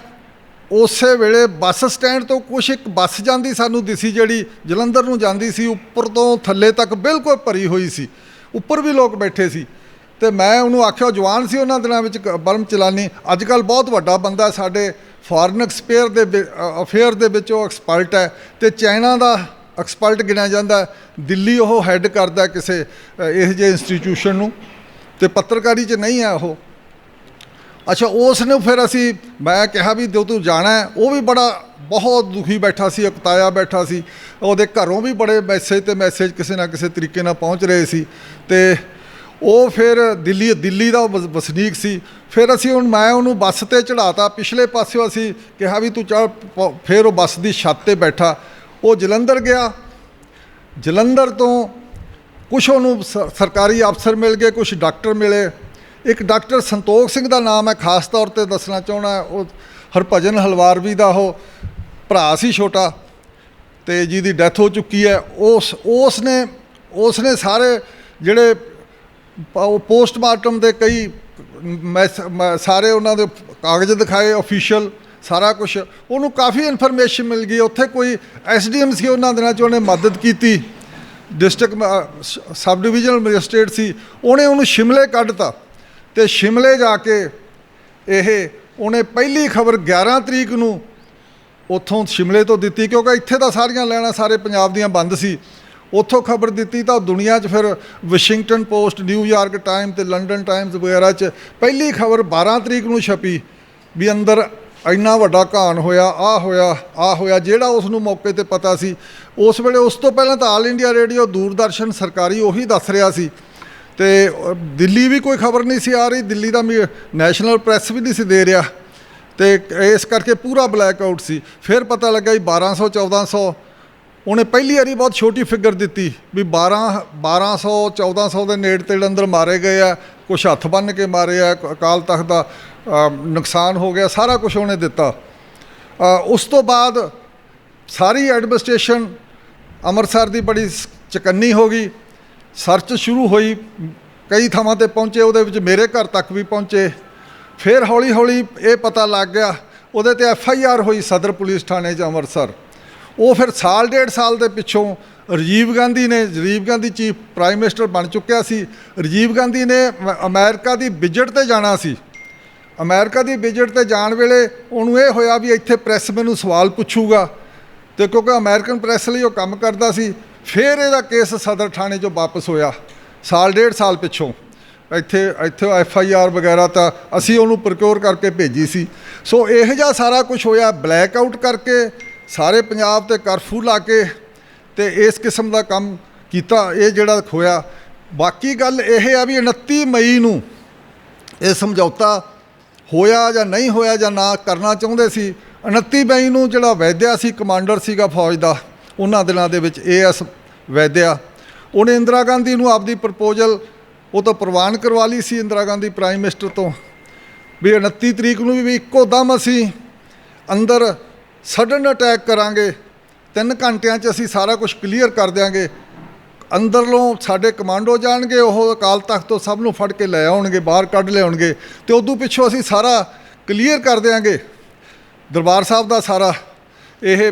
ਉਸੇ ਵੇਲੇ ਬੱਸ ਸਟੈਂਡ ਤੋਂ ਕੁਛ ਇੱਕ ਬੱਸ ਜਾਂਦੀ ਸਾਨੂੰ ਦਿਸੀ ਜਿਹੜੀ ਜਲੰਧਰ ਨੂੰ ਜਾਂਦੀ ਸੀ, ਉੱਪਰ ਤੋਂ ਥੱਲੇ ਤੱਕ ਬਿਲਕੁਲ ਭਰੀ ਹੋਈ ਸੀ। ਉੱਪਰ ਵੀ ਲੋਕ ਬੈਠੇ ਸੀ। ਤੇ ਮੈਂ ਉਹਨੂੰ ਆਖਿਆ ਜਵਾਨ ਸੀ ਉਹਨਾਂ ਦਿਨਾਂ ਵਿੱਚ, ਕ- ਬਰਮ ਚਲਾਨੀ। ਅੱਜ ਕੱਲ ਬਹੁਤ ਵੱਡਾ ਬੰਦਾ ਸਾਡੇ ਫੋਰਨ ਐਕਸਪੇਅਰ ਦੇ ਅਫੇਅਰ ਦੇ ਵਿੱਚ ਉਹ ਐਕਸਪਰਟ ਹੈ। ਤੇ ਚਾਈਨਾ ਦਾ ਐਕਸਪਰਟ ਗਿਣਿਆ ਜਾਂਦਾ ਦਿੱਲੀ ਉਹ ਹੈੱਡ ਕਰਦਾ ਕਿਸੇ ਇਹੋ ਜਿਹੇ ਇੰਸਟੀਟਿਊਸ਼ਨ ਨੂੰ ਤੇ ਪੱਤਰਕਾਰੀ 'ਚ ਨਹੀਂ ਹੈ ਉਹ। ਅੱਛਾ ਉਸ ਨੂੰ ਫਿਰ ਅਸੀਂ, ਮੈਂ ਕਿਹਾ ਵੀ ਜੋ ਤੂੰ ਜਾਣਾ ਉਹ ਵੀ ਬੜਾ, ਬਹੁਤ ਦੁਖੀ ਬੈਠਾ ਸੀ, ਅਕਤਾਇਆ ਬੈਠਾ ਸੀ। ਉਹਦੇ ਘਰੋਂ ਵੀ ਬੜੇ ਮੈਸੇਜ ਤੇ ਮੈਸੇਜ ਕਿਸੇ ਨਾ ਕਿਸੇ ਤਰੀਕੇ ਨਾਲ ਪਹੁੰਚ ਰਹੇ ਸੀ। ਤੇ ਉਹ ਫਿਰ ਦਿੱਲੀ ਦਿੱਲੀ ਦਾ ਉਹ ਵਸ- ਵਸਨੀਕ ਸੀ। ਫਿਰ ਅਸੀਂ ਹੁਣ ਮੈਂ ਉਹਨੂੰ ਬੱਸ ਤੇ ਚੜਾਤਾ ਪਿਛਲੇ ਪਾਸਿਓਂ ਅਸੀਂ ਕਿਹਾ ਵੀ ਤੂੰ ਚੜ ਫਿਰ ਉਹ ਬੱਸ ਦੀ ਛੱਤ ਤੇ ਬੈਠਾ। ਉਹ ਜਲੰਧਰ ਗਿਆ। ਜਲੰਧਰ ਤੋਂ ਕੁਛ ਉਹਨੂੰ ਸਰਕਾਰੀ ਅਫਸਰ ਮਿਲ ਗਏ, ਕੁਛ ਡਾਕਟਰ ਮਿਲੇ। ਇੱਕ ਡਾਕਟਰ ਸੰਤੋਖ ਸਿੰਘ ਦਾ ਨਾਮ ਹੈ ਖਾਸ ਤੌਰ ਤੇ ਦੱਸਣਾ ਚਾਹਣਾ ਉਹ ਹਰਭਜਨ ਹਲਵਾਰਵੀ ਦਾ ਉਹ ਭਰਾ ਸੀ ਛੋਟਾ ਤੇ ਜਿਹਦੀ ਡੈਥ ਹੋ ਚੁੱਕੀ ਹੈ। ਉਸ ਉਸ ਨੇ ਉਸ ਨੇ ਸਾਰੇ ਜਿਹੜੇ ਉਹ ਪੋਸਟਮਾਰਟਮ ਦੇ ਕਈ ਮੈਸ- ਮ- ਸਾਰੇ ਉਹਨਾਂ ਦੇ ਕਾਗਜ਼ ਦਿਖਾਏ, ਅਫੀਸ਼ੀਅਲ। ਸਾਰਾ ਕੁਝ ਉਹਨੂੰ ਕਾਫੀ ਇਨਫੋਰਮੇਸ਼ਨ ਮਿਲ ਗਈ। ਉੱਥੇ ਕੋਈ ਐਸਡੀਐਮ ਸੀ ਉਹਨਾਂ ਦਿਨਾਂ 'ਚ, ਉਹਨੇ ਮਦਦ ਕੀਤੀ। ਡਿਸਟ੍ਰਿਕਟ ਸਬ ਡਿਵੀਜ਼ਨਲ ਮੈਜਿਸਟ੍ਰੇਟ ਸੀ। ਉਹਨੇ ਉਹਨੂੰ ਸ਼ਿਮਲੇ ਕੱਢਤਾ। ਤੇ ਸ਼ਿਮਲੇ ਜਾ ਕੇ ਇਹ, ਉਹਨੇ ਪਹਿਲੀ ਖਬਰ 11 ਤਰੀਕ ਨੂੰ ਉੱਥੋਂ ਸ਼ਿਮਲੇ ਤੋਂ ਦਿੱਤੀ, ਕਿਉਂਕਿ ਇੱਥੇ ਤਾਂ ਸਾਰੀਆਂ ਲੈਣਾ ਸਾਰੇ ਪੰਜਾਬ ਦੀਆਂ ਬੰਦ ਸੀ। ਉੱਥੋਂ ਖਬਰ ਦਿੱਤੀ ਤਾਂ ਦੁਨੀਆ 'ਚ ਫਿਰ Washington Post New York time ਤੇ ਲੰਡਨ ਟਾਈਮਜ਼ ਵਗੈਰਾ 'ਚ ਪਹਿਲੀ ਖਬਰ 12 ਤਰੀਕ ਨੂੰ ਛਪੀ ਵੀ ਅੰਦਰ ਇੰਨਾ ਵੱਡਾ ਘਾਣ ਹੋਇਆ ਆ ਹੋਇਆ ਆ ਹੋਇਆ, ਜਿਹੜਾ ਉਸ ਨੂੰ ਮੌਕੇ ਤੇ ਪਤਾ ਸੀ। ਉਸ ਵੇਲੇ ਉਸ ਤੋਂ ਪਹਿਲਾਂ ਤਾਂ ਆਲ ਇੰਡੀਆ ਰੇਡੀਓ ਦੂਰਦਰਸ਼ਨ ਸਰਕਾਰੀ ਉਹੀ ਦੱਸ ਰਿਹਾ ਸੀ। ਤੇ ਦਿੱਲੀ ਵੀ ਕੋਈ ਖਬਰ ਨਹੀਂ ਸੀ ਆ ਰਹੀ, ਦਿੱਲੀ ਦਾ ਵੀ ਨੈਸ਼ਨਲ ਪ੍ਰੈਸ ਵੀ ਨਹੀਂ ਸੀ ਦੇ ਰਿਹਾ। ਤੇ ਇਸ ਕਰਕੇ ਪੂਰਾ ਬਲੈਕ ਆਊਟ ਸੀ। ਫਿਰ ਪਤਾ ਲੱਗਾ ਵੀ 1200 1400 ਉਹਨੇ ਪਹਿਲੀ ਵਾਰੀ ਬਹੁਤ ਛੋਟੀ ਫਿਗਰ ਦਿੱਤੀ ਵੀ 12 1200 1400 ਦੇ ਨੇੜੇ ਤੇੜ ਅੰਦਰ ਮਾਰੇ ਗਏ ਆ, ਕੁਛ ਹੱਥ ਬੰਨ ਕੇ ਮਾਰੇ ਆ ਅਕਾਲ ਤਖਤ ਦਾ। ਨੁਕਸਾਨ ਹੋ ਗਿਆ, ਸਾਰਾ ਕੁਝ ਉਹਨੇ ਦਿੱਤਾ। ਉਸ ਤੋਂ ਬਾਅਦ ਸਾਰੀ ਐਡਮਿਨਿਸਟ੍ਰੇਸ਼ਨ ਅੰਮ੍ਰਿਤਸਰ ਦੀ ਬੜੀ ਚਕੰਨੀ ਹੋ ਗਈ। ਸਰਚ ਸ਼ੁਰੂ ਹੋਈ, ਕਈ ਥਾਵਾਂ ਤੇ ਪਹੁੰਚੇ, ਉਹਦੇ ਵਿੱਚ ਮੇਰੇ ਘਰ ਤੱਕ ਵੀ ਪਹੁੰਚੇ। ਫਿਰ ਹੌਲੀ ਹੌਲੀ ਇਹ ਪਤਾ ਲੱਗ ਗਿਆ, ਉਹਦੇ ਤੇ ਐਫ ਆਈ ਆਰ ਹੋਈ ਸਦਰ ਪੁਲਿਸ ਥਾਣੇ 'ਚ ਅੰਮ੍ਰਿਤਸਰ। ਉਹ ਫਿਰ ਸਾਲ, ਡੇਢ ਸਾਲ ਦੇ ਪਿੱਛੋਂ ਰਾਜੀਵ ਗਾਂਧੀ ਨੇ, Rajiv Gandhi chief prime minister ਬਣ ਚੁੱਕਿਆ ਸੀ। ਰਾਜੀਵ ਗਾਂਧੀ ਨੇ ਅਮ- ਅਮਰੀਕਾ ਦੀ ਵਿਜ਼ਿਟ ਤੇ ਜਾਣਾ ਸੀ। ਅਮਰੀਕਾ ਦੀ ਵਿਜ਼ਿਟ ਤੇ ਜਾਣ ਵੇਲੇ ਉਹਨੂੰ ਇਹ ਹੋਇਆ ਵੀ ਇੱਥੇ ਪ੍ਰੈਸ ਮੈਨੂੰ ਸਵਾਲ ਪੁੱਛੂਗਾ ਤੇ ਕਿਉਂਕਿ ਅਮਰੀਕਨ ਪ੍ਰੈਸ ਲਈ ਉਹ ਕੰਮ ਕਰਦਾ ਸੀ, ਫਿਰ ਇਹਦਾ ਕੇਸ ਸਦਰ ਥਾਣੇ 'ਚੋਂ ਵਾਪਸ ਹੋਇਆ, ਸਾਲ, ਡੇਢ ਸਾਲ ਪਿੱਛੋਂ। ਇੱਥੇ ਇੱਥੇ ਐਫ ਆਈ ਆਰ ਵਗੈਰਾ ਤਾਂ ਅਸੀਂ ਉਹਨੂੰ ਪ੍ਰੋਕਿਉਰ ਕਰਕੇ ਭੇਜੀ ਸੀ। ਸੋ ਇਹੋ ਜਿਹਾ ਸਾਰਾ ਕੁਝ ਹੋਇਆ ਬਲੈਕ ਆਊਟ ਕਰਕੇ ਸਾਰੇ ਪੰਜਾਬ ਤੇ ਕਰਫਿਊ ਲਾ ਕੇ ਤੇ ਇਸ ਕਿਸਮ ਦਾ ਕੰਮ ਕੀਤਾ, ਇਹ ਜਿਹੜਾ ਹੋਇਆ। ਬਾਕੀ ਗੱਲ ਇਹ ਆ ਵੀ 29 ਮਈ ਨੂੰ ਇਹ ਸਮਝੌਤਾ ਹੋਇਆ ਜਾਂ ਨਹੀਂ ਹੋਇਆ ਜਾਂ ਨਾ ਕਰਨਾ ਚਾਹੁੰਦੇ ਸੀ 29 ਮਈ ਨੂੰ ਜਿਹੜਾ ਵੈਦਿਆ ਸੀ, ਕਮਾਂਡਰ ਸੀਗਾ ਫੌਜ ਦਾ, ਉਹਨਾਂ ਦਿਨਾਂ ਦੇ ਵਿੱਚ ਏਐਸ ਵੈਦਿਆ। ਉਹਨੇ ਇੰਦਰਾ ਗਾਂਧੀ ਨੂੰ ਆਪਦੀ ਪ੍ਰਪੋਜ਼ਲ ਉਹ ਤਾਂ ਪ੍ਰਵਾਨ ਕਰਵਾ ਲਈ ਸੀ, ਇੰਦਰਾ ਗਾਂਧੀ ਪ੍ਰਾਈਮ ਮਿਨਿਸਟਰ ਤੋਂ। ਵੀ 29 ਤਰੀਕ ਨੂੰ ਵੀ ਇੱਕੋ ਦਮ ਅਸੀਂ ਅੰਦਰ ਸਡਨ ਅਟੈਕ ਕਰਾਂਗੇ, ਤਿੰਨ ਘੰਟਿਆਂ 'ਚ ਅਸੀਂ ਸਾਰਾ ਕੁਝ ਕਲੀਅਰ ਕਰ ਦਿਆਂਗੇ। ਅੰਦਰਲੋਂ ਸਾਡੇ ਕਮਾਂਡੋ ਜਾਣਗੇ, ਉਹ ਅਕਾਲ ਤਖਤ ਤੋਂ ਸਭ ਨੂੰ ਫੜ ਕੇ ਲੈ ਆਉਣਗੇ, ਬਾਹਰ ਕੱਢ ਲਿਆਉਣਗੇ ਤੇ ਉਦੋਂ ਪਿੱਛੋਂ ਅਸੀਂ ਸਾਰਾ ਕਲੀਅਰ ਕਰ ਦਿਆਂਗੇ ਦਰਬਾਰ ਸਾਹਿਬ ਦਾ ਸਾਰਾ। ਇਹ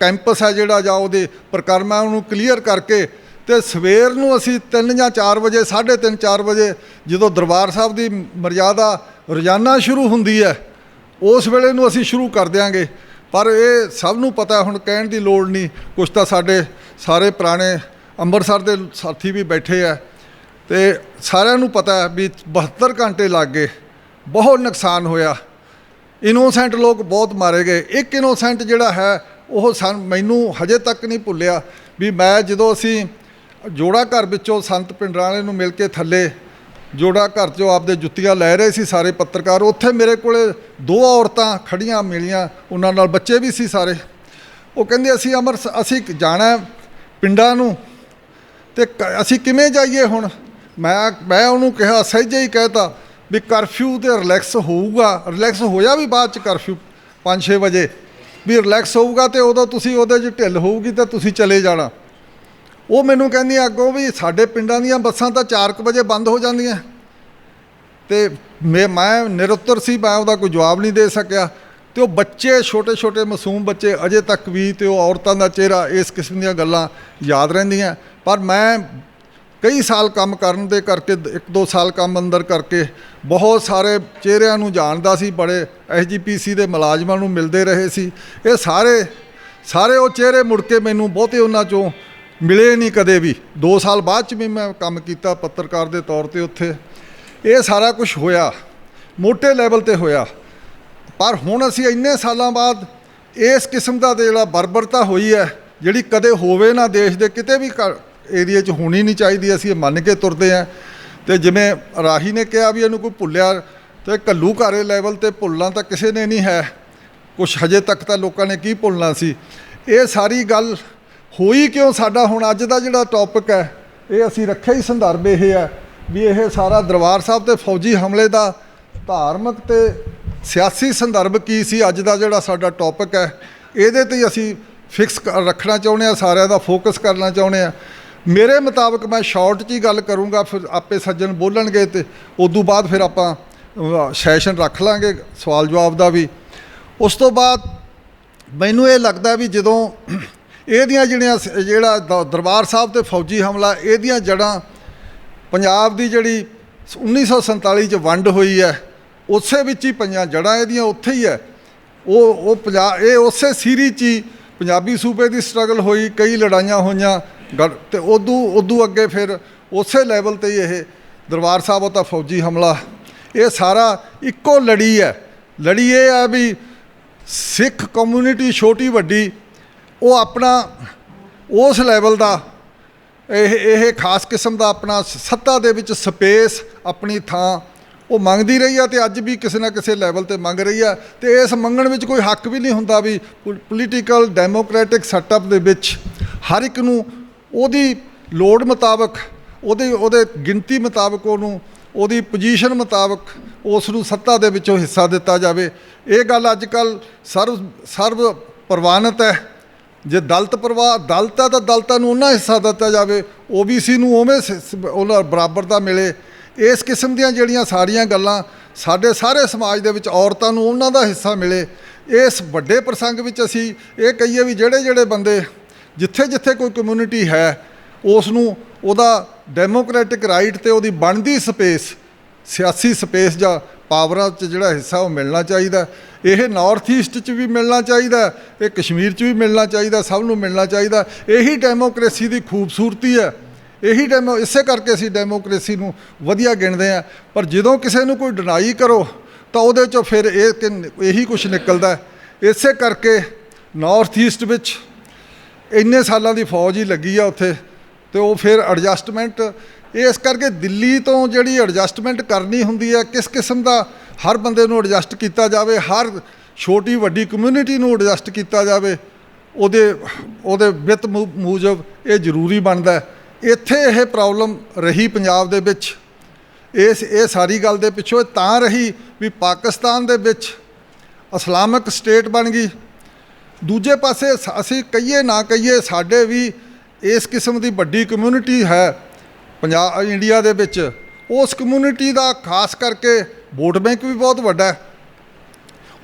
ਕੈਂਪਸ ਹੈ ਜਿਹੜਾ ਜਾਂ ਉਹਦੇ ਪ੍ਰਕਰਮਾ ਉਹਨੂੰ ਕਲੀਅਰ ਕਰਕੇ ਤੇ ਸਵੇਰ ਨੂੰ ਅਸੀਂ 3 ਜਾਂ 4 ਵਜੇ 3:30 4 ਵਜੇ ਜਦੋਂ ਦਰਬਾਰ ਸਾਹਿਬ ਦੀ ਮਰਜ਼ਾਦਾ ਰੋਜ਼ਾਨਾ ਸ਼ੁਰੂ ਹੁੰਦੀ ਹੈ, ਉਸ ਵੇਲੇ ਨੂੰ ਅਸੀਂ ਸ਼ੁਰੂ ਕਰ ਦਿਆਂਗੇ। ਪਰ ਇਹ ਸਭ ਨੂੰ ਪਤਾ, ਹੁਣ ਕਹਿਣ ਦੀ ਲੋੜ ਨਹੀਂ, ਕੁਛ ਤਾਂ ਸਾਡੇ ਸਾਰੇ ਪੁਰਾਣੇ ਅੰਮ੍ਰਿਤਸਰ ਦੇ ਸਾਥੀ ਵੀ ਬੈਠੇ ਆ ਤੇ ਸਾਰਿਆਂ ਨੂੰ ਪਤਾ ਹੈ ਵੀ 72 ਘੰਟੇ ਲੱਗ ਗਏ, ਬਹੁਤ ਨੁਕਸਾਨ ਹੋਇਆ। ਇਨੋਸੈਂਟ ਲੋਕ ਬਹੁਤ ਮਾਰੇ ਗਏ। ਇੱਕ ਇਨੋਸੈਂਟ ਜਿਹੜਾ ਹੈ, ਉਹ ਸਾਨ ਮੈਨੂੰ ਹਜੇ ਤੱਕ ਨਹੀਂ ਭੁੱਲਿਆ ਵੀ ਮੈਂ ਜਦੋਂ ਅਸੀਂ ਜੋੜਾ ਘਰ ਵਿੱਚੋਂ ਸੰਤ ਪਿੰਡਰਾਣੇ ਨੂੰ ਮਿਲ ਕੇ ਥੱਲੇ ਜੋੜਾ ਘਰ 'ਚੋਂ ਆਪਦੇ ਜੁੱਤੀਆਂ ਲੈ ਰਹੇ ਸੀ ਸਾਰੇ ਪੱਤਰਕਾਰ, ਉੱਥੇ ਮੇਰੇ ਕੋਲੇ ਦੋ ਔਰਤਾਂ ਖੜੀਆਂ ਮਿਲੀਆਂ, ਉਹਨਾਂ ਨਾਲ ਬੱਚੇ ਵੀ ਸੀ ਸਾਰੇ। ਉਹ ਕਹਿੰਦੇ, ਅਸੀਂ ਅਮਰ ਅਸੀਂ ਜਾਣਾ ਪਿੰਡਾਂ ਨੂੰ ਤੇ ਕ- ਅਸੀਂ ਕਿਵੇਂ ਜਾਈਏ ਹੁਣ? ਮੈਂ ਮੈਂ ਉਹਨੂੰ ਕਿਹਾ, ਸਹਿਜੇ ਹੀ ਕਹਿਤਾ ਵੀ ਕਰਫਿਊ ਤੇ ਰਿਲੈਕਸ ਹੋਊਗਾ। ਰਿਲੈਕਸ ਹੋਇਆ ਵੀ ਬਾਅਦ ਚ ਕਰਫਿਊ 5-6 ਵਜੇ? ਵੀ ਰਿਲੈਕਸ ਹੋਊਗਾ ਤੇ ਉਦੋਂ ਤੁਸੀਂ ਉਹਦੇ 'ਚ ਢਿੱਲ ਹੋਊਗੀ ਤਾਂ ਤੁਸੀਂ ਚਲੇ ਜਾਣਾ। ਉਹ ਮੈਨੂੰ ਕਹਿੰਦੀ ਅੱਗੋਂ ਵੀ ਸਾਡੇ ਪਿੰਡਾਂ ਦੀਆਂ ਬੱਸਾਂ ਤਾਂ 4:00 ਵਜੇ ਬੰਦ ਹੋ ਜਾਂਦੀਆਂ। ਤੇ ਮੈਂ ਮੈਂ ਨਿਰੁੱਤਰ ਸੀ, ਮੈਂ ਉਹਦਾ ਕੋਈ ਜਵਾਬ ਨਹੀਂ ਦੇ ਸਕਿਆ। ਤੇ ਉਹ ਬੱਚੇ, ਛੋਟੇ ਛੋਟੇ ਮਾਸੂਮ ਬੱਚੇ ਅਜੇ ਤੱਕ ਵੀ ਤੇ ਉਹ ਔਰਤਾਂ ਦਾ ਚਿਹਰਾ ਇਸ ਕਿਸਮ ਦੀਆਂ ਗੱਲਾਂ ਯਾਦ ਰਹਿੰਦੀਆਂ। ਪਰ ਮੈਂ ਕਈ ਸਾਲ ਕੰਮ ਕਰਨ ਦੇ ਕਰਕੇ, ਇੱਕ ਦੋ ਸਾਲ ਕੰਮ ਅੰਦਰ ਕਰਕੇ ਬਹੁਤ ਸਾਰੇ ਚਿਹਰਿਆਂ ਨੂੰ ਜਾਣਦਾ ਸੀ, ਬੜੇ ਐਸਜੀਪੀਸੀ ਦੇ ਮੁਲਾਜ਼ਮਾਂ ਨੂੰ ਮਿਲਦੇ ਰਹੇ ਸੀ। ਇਹ ਸਾਰੇ ਸਾਰੇ ਉਹ ਚਿਹਰੇ ਮੁੜ ਕੇ ਮੈਨੂੰ ਬਹੁਤੇ ਉਹਨਾਂ ਚੋਂ ਮਿਲੇ ਨਹੀਂ ਕਦੇ ਵੀ। 2 ਸਾਲ ਬਾਅਦ ਚ ਵੀ ਮੈਂ ਕੰਮ ਕੀਤਾ ਪੱਤਰਕਾਰ ਦੇ ਤੌਰ ਤੇ ਉੱਥੇ। ਇਹ ਸਾਰਾ ਕੁਝ ਹੋਇਆ, ਮੋਟੇ ਲੈਵਲ ਤੇ ਹੋਇਆ। ਪਰ ਹੁਣ ਅਸੀਂ ਇੰਨੇ ਸਾਲਾਂ ਬਾਅਦ ਇਸ ਕਿਸਮ ਦਾ ਜਿਹੜਾ ਬਰਬਰਤਾ ਹੋਈ ਹੈ, ਜਿਹੜੀ ਕਦੇ ਹੋਵੇ ਨਾ ਦੇਸ਼ ਦੇ ਕਿਤੇ ਵੀ ਏਰੀਆ 'ਚ ਹੋਣੀ ਨਹੀਂ ਚਾਹੀਦੀ, ਅਸੀਂ ਇਹ ਮੰਨ ਕੇ ਤੁਰਦੇ ਹਾਂ। ਤੇ ਜਿਵੇਂ ਰਾਹੀ ਨੇ ਕਿਹਾ ਵੀ ਇਹਨੂੰ ਕੋਈ ਭੁੱਲਿਆ, ਤੇ ਕੱਲੂ ਘਾਰੇ ਲੈਵਲ ਤੇ ਭੁੱਲਣਾ ਤਾਂ ਕਿਸੇ ਨੇ ਨਹੀਂ ਹੈ। ਕੁਛ ਹਜੇ ਤੱਕ ਤਾਂ ਲੋਕਾਂ ਨੇ ਕੀ ਭੁੱਲਣਾ ਸੀ? ਇਹ ਸਾਰੀ ਗੱਲ ਹੋਈ ਕਿਉਂ ਸਾਡਾ ਹੁਣ ਅੱਜ ਦਾ ਜਿਹੜਾ ਟੌਪਿਕ ਹੈ, ਇਹ ਅਸੀਂ ਰੱਖਿਆ ਹੀ ਸੰਦਰਭ ਇਹ ਹੈ ਵੀ ਇਹ ਸਾਰਾ ਦਰਬਾਰ ਸਾਹਿਬ ਤੇ ਫੌਜੀ ਹਮਲੇ ਦਾ ਧਾਰਮਿਕ ਤੇ ਸਿਆਸੀ ਸੰਦਰਭ ਕੀ ਸੀ, ਅੱਜ ਦਾ ਜਿਹੜਾ ਸਾਡਾ ਟੌਪਿਕ ਹੈ, ਇਹਦੇ ਤੇ ਅਸੀਂ ਫਿਕਸ ਰੱਖਣਾ ਚਾਹੁੰਦੇ ਆ ਸਾਰਿਆਂ ਦਾ ਫੋਕਸ ਕਰਨਾ ਚਾਹੁੰਦੇ ਆ ਮੇਰੇ ਮੁਤਾਬਕ ਮੈਂ ਸ਼ਾਰਟ 'ਚ ਹੀ ਗੱਲ ਕਰੂੰਗਾ, ਫਿਰ ਆਪੇ ਸੱਜਣ ਬੋਲਣਗੇ ਤੇ ਉਦੋਂ ਬਾਅਦ ਫਿਰ ਆਪਾਂ ਸੈਸ਼ਨ ਰੱਖ ਲਾਂਗੇ, ਸਵਾਲ ਜਵਾਬ ਦਾ ਵੀ। ਉਸ ਤੋਂ ਬਾਅਦ ਮੈਨੂੰ ਇਹ ਲੱਗਦਾ ਵੀ ਜਦੋਂ ਇਹਦੀਆਂ ਜਿਹੜੀਆਂ ਜਿਹੜਾ ਦ- ਦਰਬਾਰ ਸਾਹਿਬ ਤੇ ਫੌਜੀ ਹਮਲਾ ਇਹਦੀਆਂ ਜੜਾਂ ਪੰਜਾਬ ਦੀ ਜਿਹੜੀ 1947 ਚ ਵੰਡ ਹੋਈ ਹੈ, ਉਸੇ ਵਿੱਚ ਹੀ ਪਈਆਂ ਜੜਾਂ ਇਹਦੀਆਂ ਉੱਥੇ ਹੀ ਹੈ। ਉਹ ਉਹ ਪੰਜਾਬ ਇਹ ਉਸੇ ਸੀਰੀ ਚ ਹੀ ਪੰਜਾਬੀ ਸੂਬੇ ਦੀ ਸਟਰਗਲ ਹੋਈ, ਕਈ ਲੜਾਈਆਂ ਹੋਈਆਂ ਗੜ- ਤੇ ਉਦੋਂ ਉਦੋਂ ਅੱਗੇ ਫਿਰ ਉਸੇ ਲੈਵਲ ਤੇ ਹੀ ਇਹ ਦਰਬਾਰ ਸਾਹਿਬ ਉਹ ਫੌਜੀ ਹਮਲਾ। ਇਹ ਸਾਰਾ ਇੱਕੋ ਲੜੀ ਹੈ। ਲੜੀ ਇਹ ਹੈ ਵੀ ਸਿੱਖ ਕਮਿਊਨਿਟੀ ਛੋਟੀ ਵੱਡੀ, ਉਹ ਆਪਣਾ ਉਸ ਲੈਵਲ ਦਾ, ਇਹ ਇਹ ਖਾਸ ਕਿਸਮ ਦਾ ਆਪਣਾ ਸੱਤਾ ਦੇ ਵਿੱਚ ਸਪੇਸ ਆਪਣੀ ਥਾਂ ਉਹ ਮੰਗਦੀ ਰਹੀ ਆ ਤੇ ਅੱਜ ਵੀ ਕਿਸੇ ਨਾ ਕਿਸੇ ਲੈਵਲ ਤੇ ਮੰਗ ਰਹੀ ਆ ਤੇ ਇਸ ਮੰਗਣ ਵਿੱਚ ਕੋਈ ਹੱਕ ਵੀ ਨਹੀਂ ਹੁੰਦਾ ਵੀ ਪੋਲੀਟੀਕਲ ਡੈਮੋਕ੍ਰੈਟਿਕ ਸੈਟਅਪ ਦੇ ਵਿੱਚ ਹਰ ਇੱਕ ਨੂੰ ਉਹਦੀ ਲੋੜ ਮੁਤਾਬਕ, ਉਹਦੇ ਉਹਦੇ ਗਿਣਤੀ ਮੁਤਾਬਕ ਉਹਨੂੰ, ਉਹਦੀ ਪੋਜੀਸ਼ਨ ਮੁਤਾਬਕ ਉਸ ਨੂੰ ਸੱਤਾ ਦੇ ਵਿੱਚੋਂ ਹਿੱਸਾ ਦਿੱਤਾ ਜਾਵੇ। ਇਹ ਗੱਲ ਅੱਜ ਕੱਲ ਸਰਵ ਸਰਵ ਪ੍ਰਵਾਨਿਤ ਹੈ। ਜੇ ਦਲਤ ਪ੍ਰਵਾਹ ਦਲਤਾ ਤਾਂ ਦਲਤਾਂ ਨੂੰ ਉਹਨਾਂ ਹਿੱਸਾ ਦਿੱਤਾ ਜਾਵੇ। ਓਬੀਸੀ ਨੂੰ ਉਵੇਂ ਉਹਨਾਂ ਬਰਾਬਰ ਦਾ ਮਿਲੇ। ਇਸ ਕਿਸਮ ਦੀਆਂ ਜਿਹੜੀਆਂ ਸਾਰੀਆਂ ਗੱਲਾਂ ਸਾਡੇ ਸਾਰੇ ਸਮਾਜ ਦੇ ਵਿੱਚ ਔਰਤਾਂ ਨੂੰ ਉਹਨਾਂ ਦਾ ਹਿੱਸਾ ਮਿਲੇ। ਇਸ ਵੱਡੇ ਪ੍ਰਸੰਗ ਵਿੱਚ ਅਸੀਂ ਇਹ ਕਹੀਏ ਵੀ ਜਿਹੜੇ ਜਿਹੜੇ ਬੰਦੇ ਜਿੱਥੇ ਜਿੱਥੇ ਕੋਈ ਕਮਿਊਨਿਟੀ ਹੈ ਉਸ ਨੂੰ ਉਹਦਾ ਡੈਮੋਕ੍ਰੈਟਿਕ ਰਾਈਟ ਤੇ ਉਹਦੀ ਬਣਦੀ ਸਪੇਸ ਸਿਆਸੀ ਸਪੇਸ ਜਾਂ ਪਾਵਰਾਂ 'ਚ ਜਿਹੜਾ ਹਿੱਸਾ ਉਹ ਮਿਲਣਾ ਚਾਹੀਦਾ। ਇਹ ਨਾਰਥ ਈਸਟ 'ਚ ਵੀ ਮਿਲਣਾ ਚਾਹੀਦਾ, ਇਹ ਕਸ਼ਮੀਰ 'ਚ ਵੀ ਮਿਲਣਾ ਚਾਹੀਦਾ, ਸਭ ਨੂੰ ਮਿਲਣਾ ਚਾਹੀਦਾ। ਇਹੀ ਡੈਮੋਕ੍ਰੇਸੀ ਦੀ ਖੂਬਸੂਰਤੀ ਹੈ। ਇਹੀ ਡੈਮੋ ਇਸੇ ਕਰਕੇ ਅਸੀਂ ਡੈਮੋਕ੍ਰੇਸੀ ਨੂੰ ਵਧੀਆ ਗਿਣਦੇ ਆ ਪਰ ਜਦੋਂ ਕਿਸੇ ਨੂੰ ਕੋਈ ਡਿਨਾਈ ਕਰੋ, ਤਾਂ ਉਹਦੇ 'ਚੋਂ ਫਿਰ ਇਹ ਕਿ- ਇਹੀ ਕੁਝ ਨਿਕਲਦਾ ਇਸੇ ਕਰਕੇ ਨਾਰਥ ਈਸਟ ਵਿੱਚ ਇੰਨੇ ਸਾਲਾਂ ਦੀ ਫੌਜ ਹੀ ਲੱਗੀ ਆ ਉੱਥੇ ਤੇ ਉਹ ਫਿਰ ਐਡਜਸਟਮੈਂਟ ਇਸ ਕਰਕੇ ਦਿੱਲੀ ਤੋਂ ਜਿਹੜੀ ਐਡਜਸਟਮੈਂਟ ਕਰਨੀ ਹੁੰਦੀ ਹੈ ਕਿਸ ਕਿਸਮ ਦਾ ਹਰ ਬੰਦੇ ਨੂੰ ਐਡਜਸਟ ਕੀਤਾ ਜਾਵੇ, ਹਰ ਛੋਟੀ ਵੱਡੀ ਕਮਿਊਨਿਟੀ ਨੂੰ ਐਡਜਸਟ ਕੀਤਾ ਜਾਵੇ, ਉਹਦੇ ਉਹਦੇ ਵਿੱਤ ਮੂ- ਮੂਜਬ ਇਹ ਜ਼ਰੂਰੀ ਬਣਦਾ ਹੈ। ਇੱਥੇ ਇਹ ਪ੍ਰੋਬਲਮ ਰਹੀ ਪੰਜਾਬ ਦੇ ਵਿੱਚ। ਇਸ, ਇਹ ਸਾਰੀ ਗੱਲ ਦੇ ਪਿੱਛੋਂ ਇਹ ਤਾਂ ਰਹੀ ਵੀ ਪਾਕਿਸਤਾਨ ਦੇ ਵਿੱਚ ਇਸਲਾਮਿਕ ਸਟੇਟ ਬਣ ਗਈ। ਦੂਜੇ ਪਾਸੇ ਸ- ਅਸੀਂ ਕਹੀਏ ਨਾ ਕਹੀਏ ਸਾਡੇ ਵੀ ਇਸ ਕਿਸਮ ਦੀ ਵੱਡੀ ਕਮਿਊਨਿਟੀ ਹੈ ਪੰਜਾਬ ਇੰਡੀਆ ਦੇ ਵਿੱਚ। ਉਸ ਕਮਿਊਨਿਟੀ ਦਾ ਖਾਸ ਕਰਕੇ ਵੋਟ ਬੈਂਕ ਵੀ ਬਹੁਤ ਵੱਡਾ ਹੈ।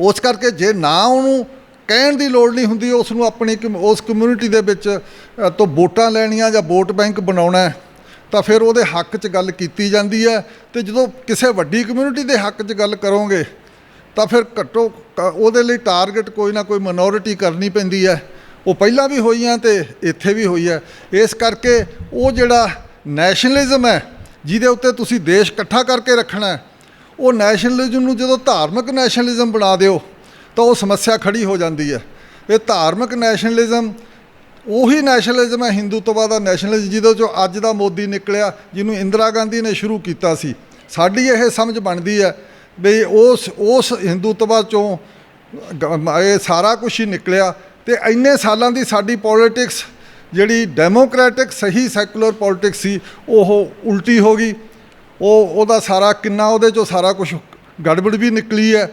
ਉਸ ਕਰਕੇ ਜੇ ਨਾ ਉਹਨੂੰ ਕਹਿਣ ਦੀ ਲੋੜ ਨਹੀਂ ਹੁੰਦੀ ਉਸ ਨੂੰ ਆਪਣੀ ਕਮ- ਉਸ ਕਮਿਊਨਿਟੀ ਦੇ ਵਿੱਚ ਤੋਂ ਵੋਟਾਂ ਲੈਣੀਆਂ ਜਾਂ ਵੋਟ ਬੈਂਕ ਬਣਾਉਣਾ ਤਾਂ ਫਿਰ ਉਹਦੇ ਹੱਕ 'ਚ ਗੱਲ ਕੀਤੀ ਜਾਂਦੀ ਹੈ ਤੇ ਜਦੋਂ ਕਿਸੇ ਵੱਡੀ ਕਮਿਊਨਿਟੀ ਦੇ ਹੱਕ 'ਚ ਗੱਲ ਕਰੋਗੇ, ਤਾਂ ਫਿਰ ਘੱਟੋ ਉਹਦੇ ਲਈ ਟਾਰਗੇਟ ਕੋਈ ਨਾ ਕੋਈ ਮਿਨੋਰਿਟੀ ਕਰਨੀ ਪੈਂਦੀ ਹੈ। ਉਹ ਪਹਿਲਾਂ ਵੀ ਹੋਈਆਂ ਤੇ ਇੱਥੇ ਵੀ ਹੋਈ ਹੈ। ਇਸ ਕਰਕੇ ਉਹ ਜਿਹੜਾ ਨੈਸ਼ਨਲਿਜ਼ਮ ਹੈ, ਜਿਹਦੇ ਉੱਤੇ ਤੁਸੀਂ ਦੇਸ਼ ਇਕੱਠਾ ਕਰਕੇ ਰੱਖਣਾ ਉਹ ਨੈਸ਼ਨਲਿਜ਼ਮ ਨੂੰ ਜਦੋਂ ਧਾਰਮਿਕ ਨੈਸ਼ਨਲਿਜ਼ਮ ਬਣਾ ਦਿਓ, ਤਾਂ ਉਹ ਸਮੱਸਿਆ ਖੜੀ ਹੋ ਜਾਂਦੀ ਹੈ। ਇਹ ਧਾਰਮਿਕ ਨੈਸ਼ਨਲਿਜ਼ਮ ਉਹੀ ਨੈਸ਼ਨਲਿਜ਼ਮ ਹੈ ਹਿੰਦੂਤਵਾ ਦਾ ਨੈਸ਼ਨਲਿਜ਼ਮ ਜਿਹਦੇ ਚੋਂ ਅੱਜ ਦਾ ਮੋਦੀ ਨਿਕਲਿਆ, ਜਿਹਨੂੰ ਇੰਦਰਾ ਗਾਂਧੀ ਨੇ ਸ਼ੁਰੂ ਕੀਤਾ ਸੀ। ਸਾਡੀ ਇਹ ਸਮਝ ਬਣਦੀ ਹੈ ਵੀ ਉਸ ਉਸ ਹਿੰਦੂਤਵਾ ਚੋਂ ਗ- ਇਹ ਸਾਰਾ ਕੁਝ ਹੀ ਨਿਕਲਿਆ ਤੇ ਇੰਨੇ ਸਾਲਾਂ ਦੀ ਸਾਡੀ ਪੋਲਿਟਿਕਸ ਜਿਹੜੀ ਡੈਮੋਕ੍ਰੈਟਿਕ ਸਹੀ ਸੈਕੂਲਰ ਪੋਲਿਟਿਕਸ ਸੀ, ਉਹ ਉਲਟੀ ਹੋ ਗਈ। ਉਹ, ਉਹਦਾ ਸਾਰਾ ਕਿੰਨਾ ਉਹਦੇ ਚੋਂ ਸਾਰਾ ਕੁਝ ਗੜਬੜ ਵੀ ਨਿਕਲੀ ਹੈ।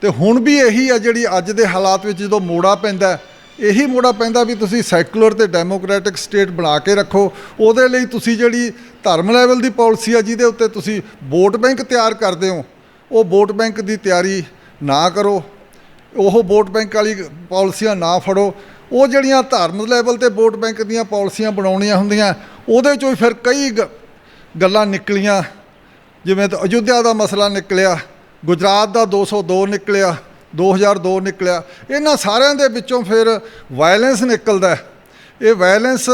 ਤੇ ਹੁਣ ਵੀ ਇਹੀ ਆ ਜਿਹੜੀ ਅੱਜ ਦੇ ਹਾਲਾਤ ਵਿੱਚ ਜਦੋਂ ਮੋੜਾ ਪੈਂਦਾ ਇਹੀ ਮੋੜਾ ਪੈਂਦਾ ਵੀ ਤੁਸੀਂ ਸੈਕੂਲਰ ਤੇ ਡੈਮੋਕ੍ਰੈਟਿਕ ਸਟੇਟ ਬਣਾ ਕੇ ਰੱਖੋ। ਉਹਦੇ ਲਈ ਤੁਸੀਂ ਜਿਹੜੀ ਧਰਮ ਲੈਵਲ ਦੀ ਪਾਲਿਸੀ ਆ ਜਿਹਦੇ ਉੱਤੇ ਤੁਸੀਂ ਵੋਟ ਬੈਂਕ ਤਿਆਰ ਕਰਦੇ ਹੋ ਉਹ ਵੋਟ ਬੈਂਕ ਦੀ ਤਿਆਰੀ ਨਾ ਕਰੋ, ਉਹ ਵੋਟ ਬੈਂਕ ਵਾਲੀ ਪਾਲਿਸੀਆਂ ਨਾ ਫੜੋ, ਉਹ ਜਿਹੜੀਆਂ ਧਰਮ ਲੈਵਲ ਤੇ ਵੋਟ ਬੈਂਕ ਦੀਆਂ ਪਾਲਿਸੀਆਂ ਬਣਾਉਣੀਆਂ ਹੁੰਦੀਆਂ, ਉਹਦੇ ਚੋਂ ਹੀ ਫਿਰ ਕਈ ਗ- ਗੱਲਾਂ ਨਿਕਲੀਆਂ, ਜਿਵੇਂ ਤਾਂ ਅਯੁੱਧਿਆ ਦਾ ਮਸਲਾ ਨਿਕਲਿਆ, ਗੁਜਰਾਤ ਦਾ 202 ਨਿਕਲਿਆ 2002 ਨਿਕਲਿਆ, ਇਹਨਾਂ ਸਾਰਿਆਂ ਦੇ ਵਿੱਚੋਂ ਫਿਰ ਵਾਇਲੈਂਸ ਨਿਕਲਦਾ ਇਹ ਵਾਇਲੈਂਸ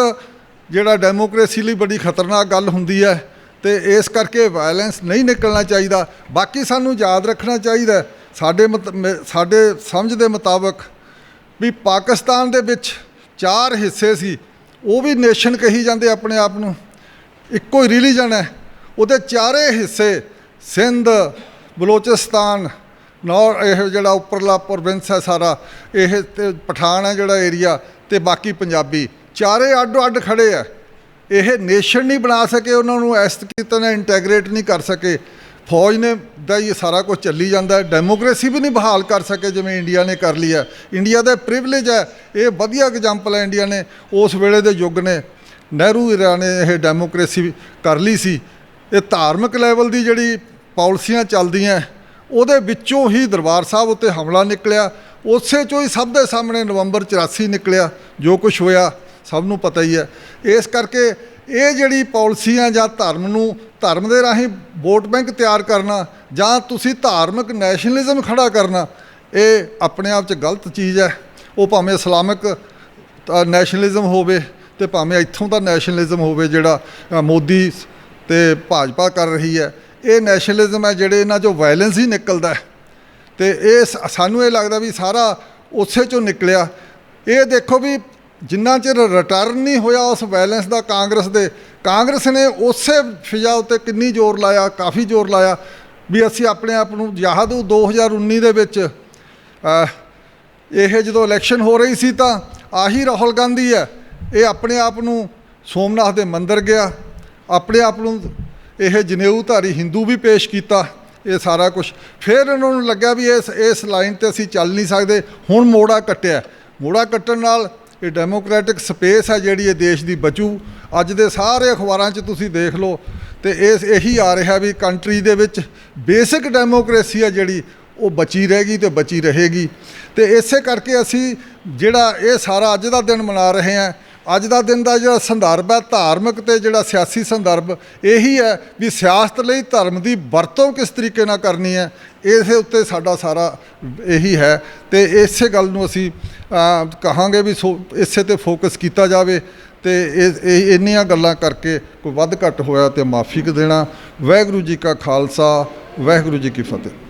ਜਿਹੜਾ ਡੈਮੋਕ੍ਰੇਸੀ ਲਈ ਬੜੀ ਖਤਰਨਾਕ ਗੱਲ ਹੁੰਦੀ ਹੈ। ਤੇ ਇਸ ਕਰਕੇ ਵਾਇਲੈਂਸ ਨਹੀਂ ਨਿਕਲਣਾ ਚਾਹੀਦਾ। ਬਾਕੀ ਸਾਨੂੰ ਯਾਦ ਰੱਖਣਾ ਚਾਹੀਦਾ ਸਾਡੇ ਮਤ- ਮ- ਸਾਡੇ ਸਮਝ ਦੇ ਮੁਤਾਬਕ ਵੀ ਪਾਕਿਸਤਾਨ ਦੇ ਵਿੱਚ ਚਾਰ ਹਿੱਸੇ ਸੀ। ਉਹ ਵੀ ਨੇਸ਼ਨ ਕਹੀ ਜਾਂਦੇ ਆਪਣੇ ਆਪ ਨੂੰ। ਇੱਕੋ ਹੀ ਰਿਲੀਜਨ ਹੈ। ਉਹਦੇ ਚਾਰੇ ਹਿੱਸੇ ਸਿੰਧ, ਬਲੋਚਿਸਤਾਨ, ਨੌਰ, ਇਹ ਜਿਹੜਾ ਉੱਪਰਲਾ ਪ੍ਰੋਵਿੰਸ ਹੈ ਸਾਰਾ, ਇਹ ਤੇ ਪਠਾਨ ਹੈ ਜਿਹੜਾ ਏਰੀਆ ਤੇ ਬਾਕੀ ਪੰਜਾਬੀ। ਚਾਰੇ ਅੱਡ ਅੱਡ ਖੜੇ ਆ। ਇਹ ਨੇਸ਼ਨ ਨਹੀਂ ਬਣਾ ਸਕੇ, ਉਹਨਾਂ ਨੂੰ ਇਸ ਤਰੀਕੇ ਨਾਲ ਇੰਟੈਗਰੇਟ ਨਹੀਂ ਕਰ ਸਕੇ। ਫੌਜ ਨੇ ਦਾ ਹੀ ਸਾਰਾ ਕੁਝ ਚੱਲੀ ਜਾਂਦਾ ਹੈ। ਡੈਮੋਕ੍ਰੇਸੀ ਵੀ ਨਹੀਂ ਬਹਾਲ ਕਰ ਸਕੇ, ਜਿਵੇਂ ਇੰਡੀਆ ਨੇ ਕਰ ਲਈ ਹੈ। ਇੰਡੀਆ ਦਾ ਪ੍ਰਿਵਿਲੇਜ ਹੈ। ਇਹ ਵਧੀਆ ਐਗਜ਼ਾਮਪਲ ਹੈ ਇੰਡੀਆ ਨੇ, ਉਸ ਵੇਲੇ ਦੇ ਯੁੱਗ ਨੇ। ਨਹਿਰੂ ਇਰਾ ਨੇ ਇਹ ਡੈਮੋਕ੍ਰੇਸੀ ਕਰ ਲਈ ਸੀ। ਇਹ ਧਾਰਮਿਕ ਲੈਵਲ ਦੀ ਜਿਹੜੀ ਪਾਲਿਸੀਆਂ ਚੱਲਦੀਆਂ ਉਹਦੇ ਵਿੱਚੋਂ ਹੀ ਦਰਬਾਰ ਸਾਹਿਬ ਉੱਤੇ ਹਮਲਾ ਨਿਕਲਿਆ। ਉਸੇ ਚੋਂ ਹੀ ਸਭ ਦੇ ਸਾਹਮਣੇ ਨਵੰਬਰ 84 ਨਿਕਲਿਆ, ਜੋ ਕੁਝ ਹੋਇਆ। ਸਭ ਨੂੰ ਪਤਾ ਹੀ ਹੈ। ਇਸ ਕਰਕੇ ਇਹ ਜਿਹੜੀ ਪਾਲਿਸੀਆਂ ਜਾਂ ਧਰਮ ਨੂੰ, ਧਰਮ ਦੇ ਰਾਹੀਂ ਵੋਟ ਬੈਂਕ ਤਿਆਰ ਕਰਨਾ ਜਾਂ ਤੁਸੀਂ ਧਾਰਮਿਕ ਨੈਸ਼ਨਲਿਜ਼ਮ ਖੜਾ ਕਰਨਾ, ਇਹ ਆਪਣੇ ਆਪ 'ਚ ਗਲਤ ਚੀਜ਼ ਹੈ। ਉਹ ਭਾਵੇਂ ਇਸਲਾਮਿਕ ਨੈਸ਼ਨਲਿਜ਼ਮ ਹੋਵੇ ਤੇ ਭਾਵੇਂ ਇੱਥੋਂ ਦਾ ਨੈਸ਼ਨਲਿਜ਼ਮ ਹੋਵੇ ਜਿਹੜਾ ਮੋਦੀ ਤੇ ਭਾਜਪਾ ਕਰ ਰਹੀ ਹੈ। ਇਹ ਨੈਸ਼ਨਲਿਜ਼ਮ ਹੈ ਜਿਹੜੇ ਇਹਨਾਂ 'ਚੋਂ ਵਾਇਲੈਂਸ ਹੀ ਨਿਕਲਦਾ ਹੈ। ਤੇ ਇਹ ਸਾਨੂੰ ਇਹ ਲੱਗਦਾ ਵੀ ਸਾਰਾ ਉਸੇ ਚੋਂ ਨਿਕਲਿਆ। ਇਹ ਦੇਖੋ ਵੀ ਜਿੰਨਾ ਚਿਰ ਰਿਟਰਨ ਨਹੀਂ ਹੋਇਆ ਉਸ ਬੈਲੈਂਸ ਦਾ ਕਾਂਗਰਸ ਦੇ, ਕਾਂਗਰਸ ਨੇ ਉਸੇ ਫਿਜ਼ਾ ਉੱਤੇ ਕਿੰਨੀ ਜ਼ੋਰ ਲਾਇਆ, ਕਾਫੀ ਜ਼ੋਰ ਲਾਇਆ ਵੀ ਅਸੀਂ ਆਪਣੇ ਆਪ ਨੂੰ ਯਾਦ ਉਹ 2019 ਦੇ ਵਿੱਚ ਇਹ ਜਦੋਂ ਇਲੈਕਸ਼ਨ ਹੋ ਰਹੀ ਸੀ ਤਾਂ ਆਹੀ ਰਾਹੁਲ ਗਾਂਧੀ ਹੈ, ਇਹ ਆਪਣੇ ਆਪ ਨੂੰ ਸੋਮਨਾਥ ਦੇ ਮੰਦਿਰ ਗਿਆ, ਆਪਣੇ ਆਪ ਨੂੰ ਇਹ ਜਨੇਊਧਾਰੀ ਹਿੰਦੂ ਵੀ ਪੇਸ਼ ਕੀਤਾ, ਇਹ ਸਾਰਾ ਕੁਝ ਫਿਰ ਇਹਨਾਂ ਨੂੰ ਲੱਗਿਆ ਵੀ ਇਸ ਇਸ ਲਾਈਨ ਤੇ ਅਸੀਂ ਚੱਲ ਨਹੀਂ ਸਕਦੇ, ਹੁਣ ਮੋੜਾ ਕੱਟਿਆ। ਮੋੜਾ ਕੱਟਣ ਨਾਲ ਇਹ ਡੈਮੋਕ੍ਰੈਟਿਕ ਸਪੇਸ ਹੈ ਜਿਹੜੀ ਇਹ ਦੇਸ਼ ਦੀ ਬਚੂ। ਅੱਜ ਦੇ ਸਾਰੇ ਅਖਬਾਰਾਂ 'ਚ ਤੁਸੀਂ ਦੇਖ ਲਓ ਤੇ ਇਸ ਇਹੀ ਆ ਰਿਹਾ ਵੀ ਕੰਟਰੀ ਦੇ ਵਿੱਚ ਬੇਸਿਕ ਡੈਮੋਕ੍ਰੇਸੀ ਹੈ ਜਿਹੜੀ, ਉਹ ਬਚੀ ਰਹੇਗੀ ਤੇ ਬਚੀ ਰਹੇਗੀ। ਤੇ ਇਸੇ ਕਰਕੇ ਅਸੀਂ ਜਿਹੜਾ ਇਹ ਸਾਰਾ ਅੱਜ ਦਾ ਦਿਨ ਮਨਾ ਰਹੇ ਹਾਂ ਅੱਜ ਦਾ ਦਿਨ ਦਾ ਜਿਹੜਾ ਸੰਦਰਭ ਹੈ, ਧਾਰਮਿਕ ਤੇ ਜਿਹੜਾ ਸਿਆਸੀ ਸੰਦਰਭ, ਇਹੀ ਹੈ ਵੀ ਸਿਆਸਤ ਲਈ ਧਰਮ ਦੀ ਵਰਤੋਂ ਕਿਸ ਤਰੀਕੇ ਨਾਲ ਕਰਨੀ ਹੈ, ਇਸੇ ਉੱਤੇ ਸਾਡਾ ਸਾਰਾ ਇਹੀ ਹੈ। ਤੇ ਇਸੇ ਗੱਲ ਨੂੰ ਅਸੀਂ ਕਹਾਂਗੇ ਵੀ ਸੋ, ਇਸੇ ਤੇ ਫੋਕਸ ਕੀਤਾ ਜਾਵੇ ਤੇ ਇਹ ਇਹ ਇੰਨੀਆਂ ਗੱਲਾਂ ਕਰਕੇ ਕੋਈ ਵੱਧ ਘੱਟ ਹੋਇਆ ਤੇ ਮਾਫੀ ਦੇਣਾ। ਵਾਹਿਗੁਰੂ ਜੀ ਕਾ ਖਾਲਸਾ, ਵਾਹਿਗੁਰੂ ਜੀ ਕੀ ਫਤਿਹ।